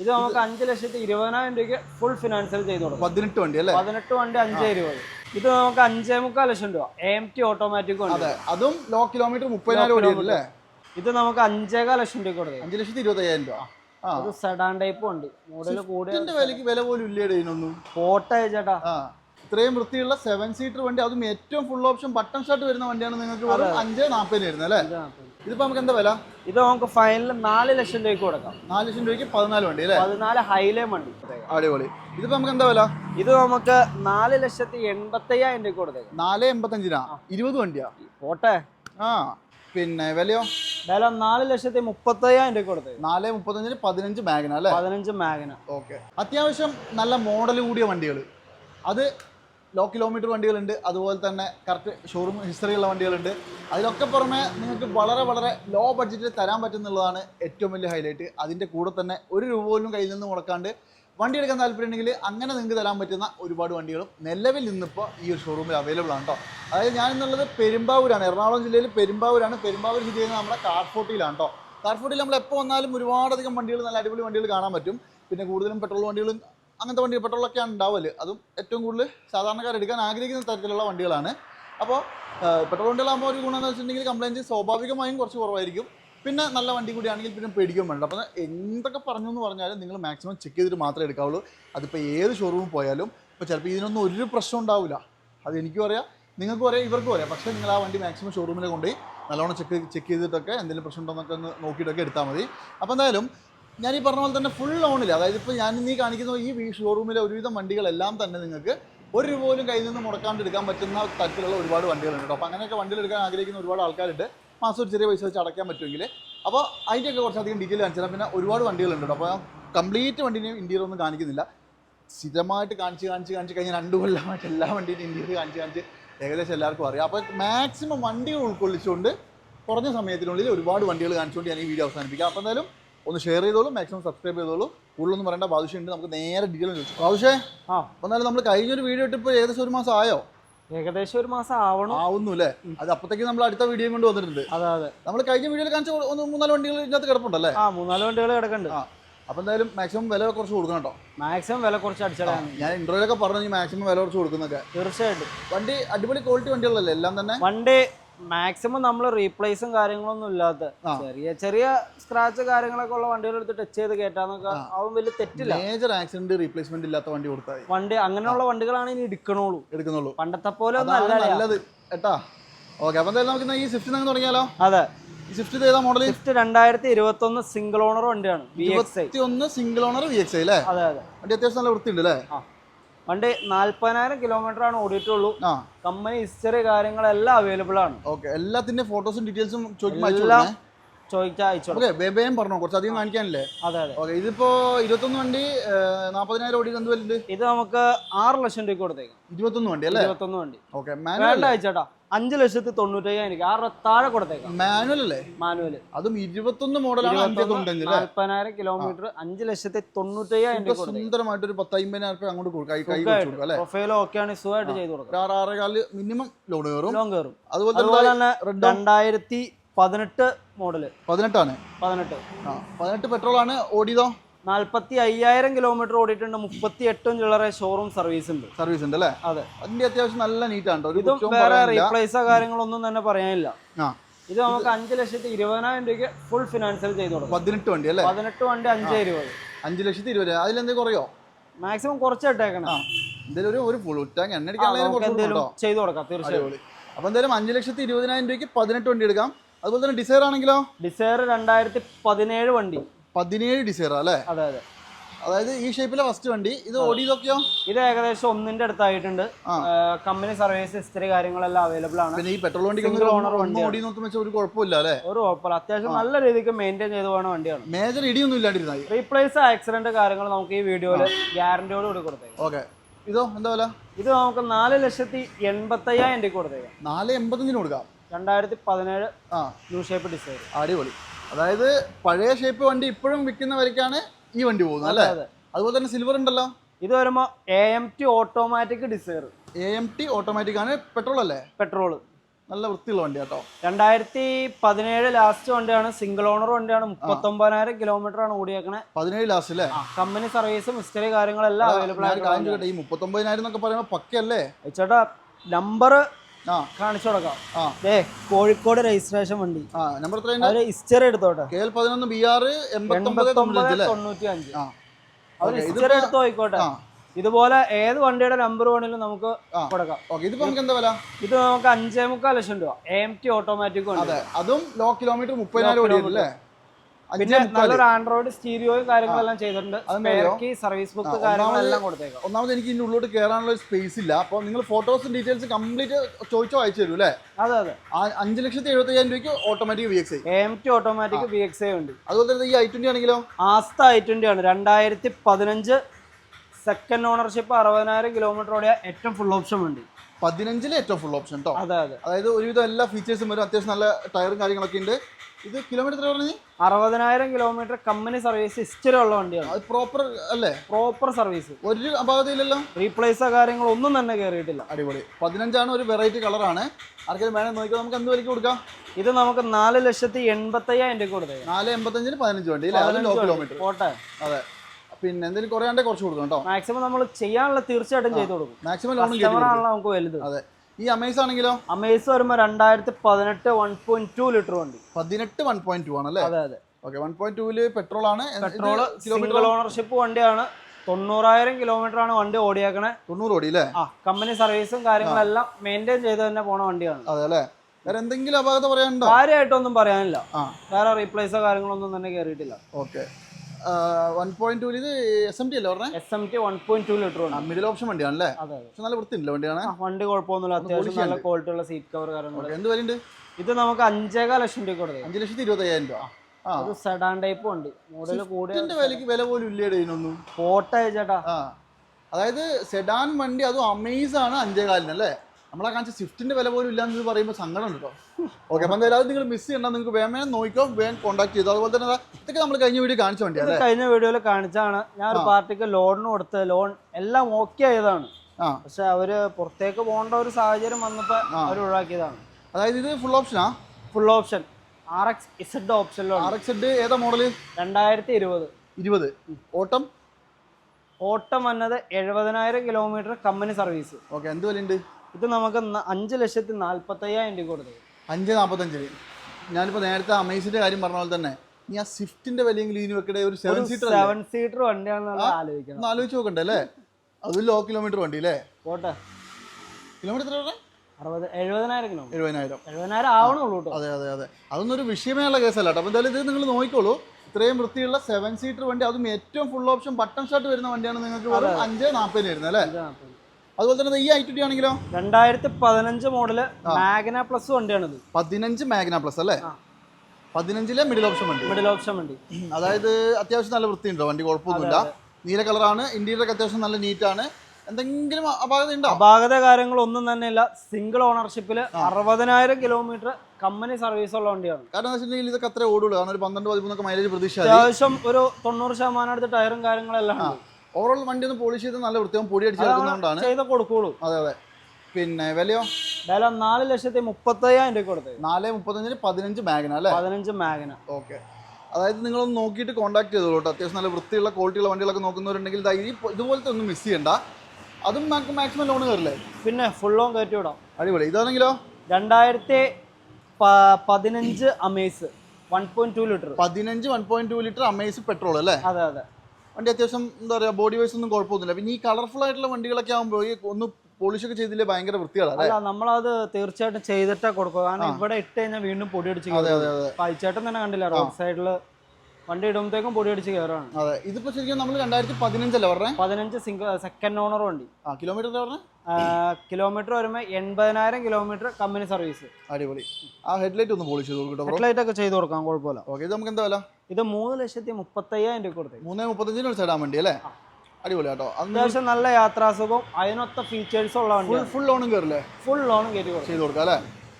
ഇത് നമുക്ക് അഞ്ച് ലക്ഷത്തി ഇരുപതിനായിരം രൂപയ്ക്ക് ഫുൾ ഫിനാൻഷ്യൽ ചെയ്ത് കൊടുക്കും. പതിനെട്ട് വണ്ടി അല്ലേ? പതിനെട്ട് വണ്ടി അഞ്ച് ഇരുപത്. ഇത് നമുക്ക് അഞ്ചേ മുക്കാൽ ലക്ഷം രൂപ. എ ടി ഓട്ടോമാറ്റിക് വണ്ടി. അതെ. അതും ലോ കിലോമീറ്റർ മുപ്പതിനായിരം ഓടി അല്ലേ? ഇത് നമുക്ക് അഞ്ചേകാൽ ലക്ഷം രൂപ കൊടുക്കും അഞ്ച് ലക്ഷത്തി ഇരുപത്തയ്യായിരം രൂപ. ഇത് സെഡാൻ ടൈപ്പ് ഉണ്ട് മോഡൽ ഇതിന്റെ വിലക്ക് വില പോലും ഇല്ലേടെ ഇതിനൊന്നും ഫോട്ടോ ചേട്ടാ. ഇത്രയും വൃത്തിയുള്ള സെവൻ സീറ്റർ വണ്ടി അതും ഏറ്റവും ഫുൾ ഓപ്ഷൻ ബട്ടൺ ഷർട്ട് വരുന്ന വണ്ടിയാണ് നിങ്ങൾക്ക് അഞ്ച് നാൽപ്പതിന് വരുന്നത് അല്ലേ ഇതിപ്പോ നമുക്ക് എന്താ വില? ഇത് നമുക്ക് ഫൈനൽ നാല് ലക്ഷം രൂപയ്ക്ക് കൊടുക്കാം. നാല് ലക്ഷം രൂപയ്ക്ക് പതിനാല് വണ്ടി അല്ലേ? പതിനാല് ഹൈലേ വണ്ടി. അടിപൊളി. ഇതിപ്പോ നമുക്ക് എന്താ വില? ഇത് നമുക്ക് നാല് ലക്ഷത്തി എൺപത്തയ്യായിരം രൂപ കൊടുത്തേക്കാം. നാല് എൺപത്തഞ്ചിനാ? ഇരുപത് വണ്ടിയാ? പോട്ടെ. ആ പിന്നെ വിലയോ? വില നാല് ലക്ഷത്തി മുപ്പത്തയ്യായിരം രൂപ കൊടുത്തേ നാല് മുപ്പത്തഞ്ചിന് പതിനഞ്ച് മാഗന അല്ലേ? പതിനഞ്ച് മാഗന. ഓക്കെ. അത്യാവശ്യം നല്ല മോഡൽ കൂടിയ വണ്ടികൾ അത് ലോ കിലോമീറ്റർ വണ്ടികളുണ്ട്. അതുപോലെ തന്നെ കറക്റ്റ് ഷോറൂം ഹിസ്റ്ററി ഉള്ള വണ്ടികളുണ്ട്. അതിലൊക്കെ പുറമെ നിങ്ങൾക്ക് വളരെ വളരെ ലോ ബഡ്ജറ്റിൽ തരാൻ പറ്റുന്നുള്ളതാണ് ഏറ്റവും വലിയ ഹൈലൈറ്റ് അതിന്റെ കൂടെ തന്നെ ഒരു രൂപ പോലും കയ്യിൽ നിന്ന് മുടക്കാണ്ട് വണ്ടി എടുക്കാൻ താല്പര്യമുണ്ടെങ്കിൽ അങ്ങനെ നിങ്ങൾക്ക് തരാൻ പറ്റുന്ന ഒരുപാട് വണ്ടികളും നിലവിൽ നിന്നിപ്പോൾ ഈ ഒരു ഷോറൂമിൽ അവൈലബിൾ ആണ് കേട്ടോ അതായത് ഞാൻ എന്നുള്ളത് പെരുമ്പാവൂരാണ്. എറണാകുളം ജില്ലയിൽ പെരുമ്പാവൂരാണ്. പെരുമ്പാവൂർ സ്ഥിതി ചെയ്യുന്നത് നമ്മുടെ കാർഫോട്ടിയിലാണ് കേട്ടോ കാർഫോട്ടിൽ നമ്മൾ എപ്പോൾ വന്നാലും ഒരുപാടധികം വണ്ടികൾ നല്ല അടിപൊളി വണ്ടികൾ കാണാൻ പറ്റും. പിന്നെ കൂടുതലും പെട്രോൾ വണ്ടികളും അങ്ങനത്തെ വണ്ടി പെട്രോളൊക്കെയാണ് ഉണ്ടാവൽ. അതും ഏറ്റവും കൂടുതൽ സാധാരണക്കാർ എടുക്കാൻ ആഗ്രഹിക്കുന്ന തരത്തിലുള്ള വണ്ടികളാണ്. അപ്പോൾ പെട്രോൾ വണ്ടികളാകുമ്പോൾ ഒരു ഗുണം എന്ന് വെച്ചിട്ടുണ്ടെങ്കിൽ കംപ്ലൈന്റ് സ്വാഭാവികമായും കുറച്ച് കുറവായിരിക്കും. പിന്നെ നല്ല വണ്ടി കൂടിയാണെങ്കിൽ പിന്നെ പേടിക്കാൻ വേണ്ട. അപ്പോൾ എന്തൊക്കെ പറഞ്ഞു എന്ന് പറഞ്ഞാലും നിങ്ങൾ മാക്സിമം ചെക്ക് ചെയ്തിട്ട് മാത്രമേ എടുക്കാവുള്ളൂ. അതിപ്പോൾ ഏത് ഷോറൂമിൽ പോയാലും ഇപ്പോൾ ചിലപ്പോൾ ഇതിനൊന്നും ഒരു പ്രശ്നം ഉണ്ടാവില്ല. അത് എനിക്കും അറിയാം നിങ്ങൾക്കും അറിയാം ഇവർക്കും അറിയാം. പക്ഷേ നിങ്ങൾ ആ വണ്ടി മാക്സിമം ഷോറൂമിൽ കൊണ്ടുപോയി നല്ലോണം ചെക്ക് ചെക്ക് ചെയ്തിട്ടൊക്കെ എന്തെങ്കിലും പ്രശ്നം ഉണ്ടോ എന്നൊക്കെ ഒന്ന് നോക്കിയിട്ടൊക്കെ എടുത്താൽ മതി. അപ്പോൾ എന്തായാലും ഞാൻ ഈ പറഞ്ഞ പോലെ തന്നെ ഫുൾ ഓണിൽ അതായത് ഇപ്പോൾ ഞാൻ നീ കാണിക്കുന്ന ഈ ഷോറൂമിലെ ഒരുവിധം വണ്ടികളെല്ലാം തന്നെ നിങ്ങൾക്ക് ഒരു രൂപ പോലും കയ്യിൽ നിന്ന് മുടക്കാണ്ട് എടുക്കാൻ പറ്റുന്ന തരത്തിലുള്ള ഒരുപാട് വണ്ടികളുണ്ട് അപ്പോൾ അങ്ങനെയൊക്കെ വണ്ടികൾ എടുക്കാൻ ആഗ്രഹിക്കുന്ന ഒരുപാട് ആൾക്കാരുണ്ട്. മാസം ഒരു ചെറിയ പൈസ വെച്ച് അടയ്ക്കാൻ പറ്റുമെങ്കിൽ അപ്പോൾ അതിന്റെയൊക്കെ കുറച്ചധികം ഡീറ്റെയിൽ കാണിച്ചു തരാം. പിന്നെ ഒരുപാട് വണ്ടികളുണ്ട് കേട്ടോ അപ്പോൾ കംപ്ലീറ്റ് വണ്ടിനെയും ഇന്ത്യയിൽ ഒന്നും കാണിക്കുന്നില്ല. സ്ഥിരമായിട്ട് കാണിച്ച് കാണിച്ച് കാണിച്ച് കഴിഞ്ഞാൽ രണ്ട് കൊല്ലമായിട്ട് എല്ലാ വണ്ടിയും ഇന്ത്യയിൽ കാണിച്ച് കാണിച്ച് ഏകദേശം എല്ലാവർക്കും അറിയാം. അപ്പോൾ മാക്സിമം വണ്ടികൾ ഉൾക്കൊള്ളിച്ചുകൊണ്ട് കുറഞ്ഞ സമയത്തിനുള്ളിൽ ഒരുപാട് വണ്ടികൾ കാണിച്ചുകൊണ്ട് ഞാൻ ഈ വീഡിയോ അവസാനിപ്പിക്കാം. അപ്പോൾ എന്തായാലും ഒന്ന് ഷെയർ ചെയ്തോളൂ മാക്സിമം സബ്സ്ക്രൈബ് ചെയ്തോളൂ. കൂടുതലൊന്നും പറയേണ്ട ഉണ്ട് നമുക്ക് നേരെ ഡീറ്റെയിൽ ചോദിച്ചു. ബാദുഷേ ആ. എന്നാലും നമ്മൾ കഴിഞ്ഞൊരു വീഡിയോ ഇട്ട് ഇപ്പോൾ ഏകദേശം ഒരു മാസം ആയോ? ഏകദേശം ഒരു മാസം ആവണം. ആവുന്നു അല്ലേ അത് അപ്പത്തേക്ക് നമ്മൾ അടുത്ത വീഡിയോ കൊണ്ട് വന്നിട്ടുണ്ട്. അതെ അതെ. നമ്മൾ കഴിഞ്ഞ വീഡിയോയിൽ കാണിച്ച ഒന്ന് മൂന്നാൽ വണ്ടികൾ ഇതിനകത്ത് കിടപ്പുണ്ടല്ലേ? ആ മൂന്നാൽ വണ്ടികൾ കിടക്കുന്നുണ്ട് ആ. അപ്പോൾ എന്തായാലും മാക്സിമം വില കുറച്ച് കൊടുക്കണം കേട്ടോ. മാക്സിമം വില കുറച്ച് അടിച്ചടാണ് ഞാൻ ഇൻട്രോയിലൊക്കെ പറഞ്ഞു മാക്സിമം വില കുറച്ച് കൊടുക്കുന്നൊക്കെ. തീർച്ചയായിട്ടും. വണ്ടി അടിപൊളി ക്വാളിറ്റി വണ്ടികളല്ലേ? എല്ലാം തന്നെ? വണ്ടി മാക്സിമം നമ്മൾ റീപ്ലേസും കാര്യങ്ങളൊന്നും ഇല്ലാത്ത ചെറിയ ചെറിയ സ്ക്രാച്ച് കാര്യങ്ങളൊക്കെ ഉള്ള വണ്ടികൾ എടുത്ത് ടച്ച് ചെയ്ത് കേട്ടാന്നൊക്കെ അവൻ വലിയ തെറ്റില്ല. മേജർ ആക്സിഡന്റ് റീപ്ലേസ്മെന്റ് ഇല്ലാത്ത വണ്ടി കൊടുത്താൽ വണ്ടി അങ്ങനെയുള്ള വണ്ടികളാണ് ഇനി എടുക്കണോളൂ എടുക്കുന്നുള്ളൂ പണ്ടത്തെ പോലെ ഒന്നും അല്ല നല്ലത്. കേട്ടാ ഓക്കെ അപ്പൊ എന്തായാലും നമുക്ക് ഈ സ്വിഫ്റ്റ് നിന്ന് തുടങ്ങിയാലോ? അതെ. സ്വിഫ്റ്റ് ഏതാ മോഡൽ സ്വിഫ്റ്റ് രണ്ടായിരത്തി ഇരുപത്തി ഒന്ന് സിംഗിൾ ഓണർ വണ്ടിയാണ് സിംഗിൾ ഓണർ വി എക്സ് അല്ലേ അതെ അതെ. വണ്ടി അത്യാവശ്യം നല്ല വൃത്തിയുണ്ട് അല്ലേ ആ വണ്ടി നാല്പതിനായിരം കിലോമീറ്റർ ആണ് ഓടിയിട്ടുള്ളൂ കമ്പനി ഹിസ്റ്ററി കാര്യങ്ങളെല്ലാം അവൈലബിൾ ആണ്. ഓക്കെ എല്ലാത്തിന്റെ ഫോട്ടോസും ഡീറ്റെയിൽസും അയച്ചു എല്ലാം ചോദിച്ചാൽ അയച്ചോളൂ വേഗം പറഞ്ഞോ കുറച്ച് അധികം കാണിക്കാനില്ലേ? അതെ അതെ. ഓക്കെ ഇതിപ്പോ ഇരുപത്തൊന്ന് വണ്ടി നാൽപ്പതിനായിരം ഓടി എന്ത് വലുത്? ഇത് നമുക്ക് ആറ് ലക്ഷം രൂപ കൊടുത്തേക്കാം. ഇരുപത്തൊന്ന് വണ്ടി അല്ലേ? ഇരുപത്തൊന്ന് വണ്ടി. ഓക്കെ മാനുവൽ അയച്ചേട്ടാ. അഞ്ച് ലക്ഷത്തി തൊണ്ണൂറ്റയ്യായിരം ആറ് താഴെ കൊടുത്തേക്കാം? മാനുവൽ അല്ലേ? മാനുവൽ. അതും ഇരുപത്തൊന്ന് മോഡലാണ് നാല്പതിനായിരം കിലോമീറ്റർ അഞ്ച് ലക്ഷത്തി തൊണ്ണൂറ്റയ്യായിരം സുന്ദരമായിട്ട് ഒരു പത്തമ്പതിനായിരം രൂപ അങ്ങോട്ട് കൊടുക്കാം സുഖമായിട്ട് ചെയ്ത് കൊടുക്കാം. ഒരു ആറ് ആറേകാൽ മിനിമം ലോൺ കയറും. ലോൺ കയറും. അതുപോലെ തന്നെ രണ്ടായിരത്തി പതിനെട്ട് മോഡൽ പതിനെട്ടാണ്. പതിനെട്ട്. ആ പതിനെട്ട് പെട്രോൾ ആണ്. ഓടിയതോ? നാല്പത്തി അയ്യായിരം കിലോമീറ്റർ ഓടിയിട്ടുണ്ട്. മുപ്പത്തി എട്ടും ചില്ലറ ഷോറൂം സർവീസ് ഉണ്ട്. സർവീസ് ഉണ്ട് അല്ലേ? അതെ. അതിന്റെ അത്യാവശ്യം നല്ല നീറ്റ് ആണ് ഇതും വേറെ റീപ്ലേസോ കാര്യങ്ങളൊന്നും തന്നെ പറയാനില്ല. ഇത് നമുക്ക് അഞ്ച് ലക്ഷത്തി ഇരുപതിനായിരം രൂപയ്ക്ക് ഫുൾ ഫിനാൻഷ്യൽ ചെയ്തു കൊടുക്കും. പതിനെട്ട് വണ്ടി അല്ലേ? പതിനെട്ട് വണ്ടി അഞ്ച് ഇരുപത്. അഞ്ച് ലക്ഷത്തി ഇരുപത്. അതിലെന്തെങ്കിലും കുറയോ? മാക്സിമം കുറച്ച് ഇട്ടേക്കണം. ആ. എന്തായാലും ഒരു ഒരു ഫുൾ ടാങ്ക് എണ്ണ എന്തെങ്കിലും കേട്ടോ ചെയ്ത് കൊടുക്കാം തീർച്ചയായും. അപ്പൊ എന്തായാലും അഞ്ച് ലക്ഷത്തി ഇരുപതിനായിരം രൂപയ്ക്ക് പതിനെട്ട് വണ്ടി എടുക്കാം. അതുപോലെ തന്നെ ഡിസൈർ ആണെങ്കിലോ? ഡിസൈർ രണ്ടായിരത്തി പതിനേഴ് വണ്ടി. പതിനേഴ് ഡിസൈർ അല്ലേ? അതെ അതെ. അതായത് ഈ ഷേപ്പിലെ ഫസ്റ്റ് വണ്ടി. ഇത് ഓടിയതൊക്കെയോ? ഇത് ഏകദേശം ഒന്നിന്റെ അടുത്തായിട്ടുണ്ട്. കമ്പനി സർവീസ് ഹിസ്റ്ററി കാര്യങ്ങളെല്ലാം അവൈലബിൾ ആണ്. പിന്നെ ഈ പെട്രോൾ വണ്ടി ഓണർ വണ്ടി വണ്ടിയാണ്. ഓടി നോക്കുമ്പോൾ ഒരു കുഴപ്പമില്ല അല്ലേ? ഒരു കുഴപ്പമില്ല. അത്യാവശ്യം നല്ല രീതിക്ക് മെയിന്റെയിൻ ചെയ്ത് പോകുന്ന വണ്ടിയാണ്. മേജർ ഇടിയൊന്നും ഇല്ലാണ്ടിരുന്നായി? റീപ്ലേസ് ആക്സിഡന്റ് കാര്യങ്ങൾ നമുക്ക് ഈ വീഡിയോയിൽ ഗ്യാരണ്ടിയോട് കൂടി കൊടുത്തേക്കാം. ഓക്കെ ഇതോ എന്താ വില? ഇത് നമുക്ക് നാല് ലക്ഷത്തി എൺപത്തയ്യായിരം രൂപ കൊടുത്തേക്കാം. നാല് എൺപത്തഞ്ചിന് കൊടുക്കാം. രണ്ടായിരത്തി പതിനേഴ് ആ. ന്യൂ ഷേപ്പ് ഡിസൈൻ അടിപൊളി. അതായത് പഴയ ഷേപ്പ് വണ്ടി ഇപ്പോഴും വിൽക്കുന്ന വരയ്ക്കാണ് ഈ വണ്ടി പോകുന്നത് അല്ലേ? അതുപോലെ തന്നെ സിൽവർ ഉണ്ടല്ലോ? ഇത് വരുമ്പോ A M T automatic Dzire A M T automatic ആണ്. പെട്രോൾ അല്ലേ? പെട്രോൾ നല്ല വൃത്തിയുള്ള വണ്ടി കേട്ടോ രണ്ടായിരത്തി പതിനേഴ് ലാസ്റ്റ് വണ്ടിയാണ്. സിംഗിൾ ഓണർ വണ്ടിയാണ്. മുപ്പത്തൊമ്പതിനായിരം കിലോമീറ്റർ ആണ് ഓടിയേക്കണേ. പതിനേഴ് ലാസ്റ്റ് അല്ലേ? കമ്പനി സർവീസും ഹിസ്റ്ററി കാര്യങ്ങളെല്ലാം അവൈലബിൾ ആണ് ആയിട്ട് ഈ മുപ്പത്തൊമ്പതിനായിരം എന്നൊക്കെ പറയുമ്പോൾ പക്കയല്ലേ? ചേട്ടാ നമ്പർ കാണിച്ചു കൊടുക്കാം. ഏ കോഴിക്കോട് രജിസ്ട്രേഷൻ വണ്ടി. നമ്പർ അവർ ഹിസ്റ്ററി എടുത്തോട്ടെ? കെ എൽ പതിനൊന്ന് ബി ആർ എൺപത്തൊമ്പത് തൊണ്ണൂറ്റി അഞ്ച് അവർ ഹിസ്റ്ററി എടുത്ത് നോയിക്കോട്ടെ ഇതുപോലെ ഏത് വണ്ടിയുടെ നമ്പർ വേണമെങ്കിലും നമുക്ക്. കൊടുക്കാം. ഇതിപ്പോ നമുക്ക് എന്താ വില? ഇത് നമുക്ക് അഞ്ചേ മുക്കാൽ ലക്ഷം രൂപ. എ ടി ഓട്ടോമാറ്റിക് അതെ ലോ കിലോമീറ്റർ മുപ്പതിനായിരം ഓടി അല്ലേ? പിന്നെ നല്ലൊരു ആൻഡ്രോയിഡ് സ്റ്റീരിയോയും കാര്യങ്ങളെല്ലാം ചെയ്തിട്ടുണ്ട്. സർവീസ് ബുക്ക് കാര്യങ്ങളെല്ലാം കൊടുത്തേക്കാം. ഒന്നാമത് എനിക്ക് ഇതിന്റെ ഉള്ളിലോട്ട് കയറാനുള്ള സ്പേസ് ഇല്ല. അപ്പോൾ നിങ്ങൾ ഫോട്ടോസും ഡീറ്റെയിൽസ് കംപ്ലീറ്റ് ചോദിച്ചോ അയച്ചു തരും അല്ലേ? അതെ അതെ. അഞ്ച് ലക്ഷത്തി എഴുപത്തി അയ്യായിരം രൂപയ്ക്ക് automatic V X I M T automatic V X I ഉണ്ട്. അതുപോലെ തന്നെ ഈ ഐ ട്വന്റി ആണെങ്കിലോ? ആസ്ത ഐ ട്വന്റി ആണ്. രണ്ടായിരത്തി പതിനഞ്ച് സെക്കൻഡ് ഓണർഷിപ്പ് അറുപതിനായിരം കിലോമീറ്റർ ഓടിയ ഏറ്റവും ഫുൾ ഓപ്ഷൻ ഉണ്ട്. പതിനഞ്ചിലെ ഏറ്റവും ഫുൾ ഓപ്ഷൻ കേട്ടോ അതെ അതെ. അതായത് ഒരുവിധം എല്ലാ ഫീച്ചേഴ്സും വരും. അത്യാവശ്യം നല്ല ടയറും കാര്യങ്ങളൊക്കെ ഉണ്ട്. ഇത് കിലോമീറ്റർ പറഞ്ഞു? അറുപതിനായിരം കിലോമീറ്റർ കമ്പനി സർവീസ് ഹിസ്റ്ററി ഉള്ള വണ്ടിയാണ്. അത് പ്രോപ്പർ അല്ലേ? പ്രോപ്പർ സർവീസ് ഒരു അപാകതയില്ലല്ലോ? റീപ്ലേസോ കാര്യങ്ങളോ ഒന്നും തന്നെ കയറിയിട്ടില്ല അടിപൊളി. പതിനഞ്ചാണ് ഒരു വെറൈറ്റി കളറാണ് ആർക്കെങ്കിലും വേണേൽ നോക്കിയാൽ നമുക്ക് എന്ത് വിലയ്ക്ക് കൊടുക്കാം? ഇത് നമുക്ക് നാല് ലക്ഷത്തി എൺപത്തയ്യായിരം രൂപ കൊടുത്തേ നാല് എൺപത്തഞ്ചിന് പതിനഞ്ച് വണ്ടി കിലോമീറ്റർ പോട്ടെ. അതെ. പിന്നെ എന്തെങ്കിലും കുറയാണ്ടേ കുറച്ച് കൊടുക്കണം കേട്ടോ. മാക്സിമം നമ്മൾ ചെയ്യാനുള്ള തീർച്ചയായിട്ടും ചെയ്തു കൊടുക്കും. മാക്സിമം ലോൺ കൊടുക്കും. നമുക്ക് വലുത്. അതെ. ഈ അമേസ് ആണെങ്കിലോ? അമേസ് വരുമ്പോൾ രണ്ടായിരത്തി പതിനെട്ട് വൺ പോയിന്റ് ടു ലിറ്റർ വണ്ടി. പതിനെട്ട് വൺ പോയിന്റ് ടു ആണല്ലേ? അതെ അതെ. ഓക്കെ വൺ പോയിന്റ് ടൂൽ പെട്രോൾ ആണ്. പെട്രോൾ കിലോമീറ്റർ ഓണർഷിപ്പ് വണ്ടിയാണ്. തൊണ്ണൂറായിരം കിലോമീറ്റർ ആണ് വണ്ടി ഓടിയേക്കണേ. തൊണ്ണൂറ് ഓടി അല്ലേ ആ കമ്പനി സർവീസും കാര്യങ്ങളെല്ലാം മെയിന്റെയിൻ ചെയ്ത് തന്നെ പോണ വണ്ടിയാണ്. അതെ അല്ലേ? വേറെ എന്തെങ്കിലും അപാകത പറയാനുണ്ടോ? കാര്യമായിട്ടൊന്നും പറയാനില്ല. ആ. വേറെ റീപ്ലേസോ കാര്യങ്ങളൊന്നും തന്നെ കയറിയിട്ടില്ല ഓക്കെ വൺ പോയിന്റ് ടൂൽ ഇത് എസ് എം ടി അല്ലേ പറഞ്ഞേ? S M T one point two litre ഉണ്ട്. മിഡിൽ ഓപ്ഷൻ വണ്ടിയാണല്ലേ? അതെ അതെ. പക്ഷെ നല്ല വൃത്തിയുണ്ടല്ലോ വണ്ടിയാണ്? വണ്ടി കുഴപ്പമൊന്നുമില്ല. അത്യാവശ്യം നല്ല ക്വാളിറ്റി ഉള്ള സീറ്റ് കവർ കാര്യങ്ങൾ ഓക്കെ എന്ത് വിലയുണ്ട്? ഇത് നമുക്ക് അഞ്ചേകാൽ ലക്ഷം രൂപ കൊടുത്തത് അഞ്ച് ലക്ഷത്തി ഇരുപത്തയ്യായിരം രൂപ. അത് സെഡാൻ ടൈപ്പ് ഉണ്ട്. മോഡൽ കൂടിയ വിലക്ക് വില പോലും ഇല്ലേടെ ഇതിനൊന്നും ഫോട്ടോ ചേട്ടാ. അതായത് സെഡാൻ വണ്ടി അതും അമേസ് ആണ് അഞ്ചേ കാലിന് അല്ലേ? നമ്മളെ കാണിച്ച സ്വിഫ്റ്റിന്റെ വില പോലും ഇല്ലാന്ന് പറയുമ്പോൾ സങ്കടം കേട്ടോ ഓക്കെ അപ്പം എന്തായാലും അത് നിങ്ങൾ മിസ് ചെയ്യണം നിങ്ങൾക്ക് വേമേ നോക്കോ വേഗം കോൺടാക്ട് ചെയ്തോ. അതുപോലെ തന്നെ ഇതൊക്കെ നമ്മൾ കഴിഞ്ഞ വീഡിയോ കാണിച്ച വേണ്ടി അല്ലേ? കഴിഞ്ഞ വീഡിയോയിൽ കാണിച്ചാണ് ഞാൻ ഒരു പാർട്ടിക്ക് ലോണിന് കൊടുത്ത് ലോൺ എല്ലാം ഓക്കെ ആയതാണ്. പക്ഷെ അവർ പുറത്തേക്ക് പോകേണ്ട ഒരു സാഹചര്യം വന്നപ്പോ അവർ ഒഴിവാക്കിയതാണ്. അതായത് ഇത് full ഓപ്ഷനാ full option R X Z ഓപ്ഷനിലാണ് ആർ എക്സ് ഇസഡ് ഏതാ മോഡൽ രണ്ടായിരത്തി ഇരുപത്. ഇരുപത് ഓട്ടം? ഓട്ടം വന്നത് എഴുപതിനായിരം കിലോമീറ്റർ കമ്പനി സർവീസ് ഓക്കെ എന്ത് വിലയുണ്ട്? ഇത് നമുക്ക് അഞ്ച് ലക്ഷത്തി നാൽപ്പത്തയ്യായിരം രൂപ കൊടുത്തത് അഞ്ച് നാൽപ്പത്തഞ്ച് ഞാനിപ്പോൾ നേരത്തെ അമേസിന്റെ കാര്യം പറഞ്ഞ പോലെ തന്നെ ഞാൻ സ്വിഫ്റ്റിന്റെ വിലയെങ്കിലും ഇനി വെക്കട്ടെ ഒരു സെവൻ സീറ്റർ സെവൻ സീറ്റർ വണ്ടിയാണെന്ന് ആലോചിക്കണം. ആലോചിച്ച് നോക്കണ്ടേ അല്ലേ? അത് ലോ കിലോമീറ്റർ വണ്ടി അല്ലേ? പോട്ടെ. കിലോമീറ്റർ എത്ര അറുപത് എഴുപതിനായിരം കിലോ. എഴുപതിനായിരം. എഴുപതിനായിരം ആവണുള്ളൂ കേട്ടോ. അതെ അതെ അതെ. അതൊന്നും ഒരു വിഷയമേ ഉള്ള കേസല്ല കേട്ടോ. അപ്പോൾ എന്തായാലും ഇത് നിങ്ങൾ നോക്കിക്കോളൂ. ഇത്രയും വൃത്തിയുള്ള സെവൻ സീറ്റർ വണ്ടി അതും ഏറ്റവും ഫുൾ ഓപ്ഷൻ ബട്ടൺ ഷർട്ട് വരുന്ന വണ്ടിയാണ് നിങ്ങൾക്ക് വെറും അഞ്ച് നാൽപ്പതിന് വരുന്നത് അല്ലേ? അതുപോലെ തന്നെ ഈ ഐ ടി ആണെങ്കിലോ? രണ്ടായിരത്തി പതിനഞ്ച് മോഡൽ മാഗ്ന പ്ലസ് വണ്ടിയാണിത്. പതിനഞ്ച് മാഗ്ന പ്ലസ് അല്ലേ. പതിനഞ്ചിലെ മിഡിൽ ഓപ്ഷൻ വണ്ടി. മിഡിൽ ഓപ്ഷൻ വണ്ടി. അതായത് അത്യാവശ്യം നല്ല വൃത്തിയുണ്ടോ വണ്ടി? കുഴപ്പമൊന്നുമില്ല. നീല കളറാണ് ഇന്റീരിയർ അത്യാവശ്യം നല്ല നീറ്റ് ആണ്. എന്തെങ്കിലും അപാകത ഉണ്ടോ? അപാകത കാര്യങ്ങളൊന്നും തന്നെ ഇല്ല. സിംഗിൾ ഓണർഷിപ്പിൽ അറുപതിനായിരം കിലോമീറ്റർ കമ്പനി സർവീസ് ഉള്ള വണ്ടിയാണ്. കാരണം എന്താ വെച്ചിട്ടുണ്ടെങ്കിൽ ഇതൊക്കെ അത്ര ഓടുള്ളൂ. കാരണം ഒരു പന്ത്രണ്ട് പതിമൂന്നൊക്കെ മൈലേജ് പ്രതീക്ഷ. അത്യാവശ്യം ഒരു തൊണ്ണൂറ് ശതമാനം അടുത്ത് ടയറും കാര്യങ്ങളെല്ലാം ഓവറോൾ വണ്ടി ഒന്ന് പോളിഷ് ചെയ്ത് നല്ല വൃത്തിയാവും. പൊടി അടിച്ച് ചേർക്കുന്നതുകൊണ്ടാണ് ചെയ്ത് കൊടുക്കുള്ളൂ. അതെ അതെ. പിന്നെ വിലയോ? വില നാല് ലക്ഷത്തി മുപ്പത്തയ്യായിരം രൂപ കൊടുത്തത്. നാല് മുപ്പത്തഞ്ചിന് പതിനഞ്ച് മാഗ്ന അല്ലേ? പതിനഞ്ച് മാഗ്ന. ഓക്കെ. അതായത് നിങ്ങളൊന്ന് നോക്കിയിട്ട് കോൺടാക്ട് ചെയ്തോളൂ കേട്ടോ. അത്യാവശ്യം നല്ല വൃത്തിയുള്ള ക്വാളിറ്റിയുള്ള വണ്ടികളൊക്കെ നോക്കുന്നവരുണ്ടെങ്കിൽ ഇതുപോലത്തെ ഒന്നും മിസ് ചെയ്യണ്ട. അതും മാക്സിമം ലോൺ കയറില്ലേ പിന്നെ ഫുൾ ലോൺ കയറ്റി വിടാം. അടിപൊളി. ഇതാണെങ്കിലോ? രണ്ടായിരത്തി പതിനഞ്ച് Amaze one point two litre പതിനഞ്ച് one point two litre Amaze petrol അല്ലേ? അതെ അതെ. വണ്ടി അത്യാവശ്യം എന്താ പറയുക ബോഡി വൈസ് ഒന്നും കുഴപ്പമൊന്നുമില്ല. പിന്നെ ഈ കളർഫുൾ ആയിട്ടുള്ള വണ്ടികളൊക്കെ ആകുമ്പോൾ ഈ ഒന്ന് പോളിഷ് ഒക്കെ ചെയ്തില്ലേ ഭയങ്കര വൃത്തിയാണ് അല്ലേ? നമ്മളത് തീർച്ചയായിട്ടും ചെയ്തിട്ടാ കൊടുക്കുക. കാരണം ഇവിടെ ഇട്ട് കഴിഞ്ഞാൽ വീണ്ടും പൊടി അടിച്ച് പൈച്ചേട്ടൻ തന്നെ കണ്ടില്ല റോഡ് സൈഡിൽ വണ്ടി ഇടുമ്പോഴത്തേക്കും പൊടി അടിച്ച് കയറാണ് അതെ. ഇതിപ്പോ ശരിക്കും നമ്മൾ രണ്ടായിരത്തി പതിനഞ്ചല്ലേ പറഞ്ഞേ? പതിനഞ്ച് സിംഗിൾ സെക്കൻഡ് ഓണർ വണ്ടി. ആ കിലോമീറ്റർ പറഞ്ഞേ? കിലോമീറ്റർ വരുമ്പോൾ എൺപതിനായിരം കിലോമീറ്റർ കമ്പനി സർവീസ്. അടിപൊളി. ആ ഹെഡ്ലൈറ്റ് ഒന്ന് പോളിഷ് ചെയ്ത് കൊടുക്കട്ടോ ബ്രോ? ഹെഡ്ലൈറ്റ് ഒക്കെ ചെയ്ത് കൊടുക്കാം കുഴപ്പമില്ല. ഓക്കെ ഇത് നമുക്ക് എന്താ വില? ഇത് മൂന്ന് ലക്ഷത്തി മുപ്പത്തയ്യായിരം രൂപ കൊടുത്തേ മൂന്നേ മുപ്പത്തഞ്ചിന് ഒരു സൈഡാൻ വേണ്ടി അല്ലേ? അടിപൊളി കേട്ടോ അത്യാവശ്യം നല്ല യാത്രാസുഖം അതിനൊത്ത ഫീച്ചേഴ്സ് ഉള്ള വണ്ടി ഫുൾ ലോണും കയറില്ലേ ഫുൾ ലോണും കയറ്റി കൊടുക്കും. ചെയ്ത് കൊടുക്കാം അല്ലേ?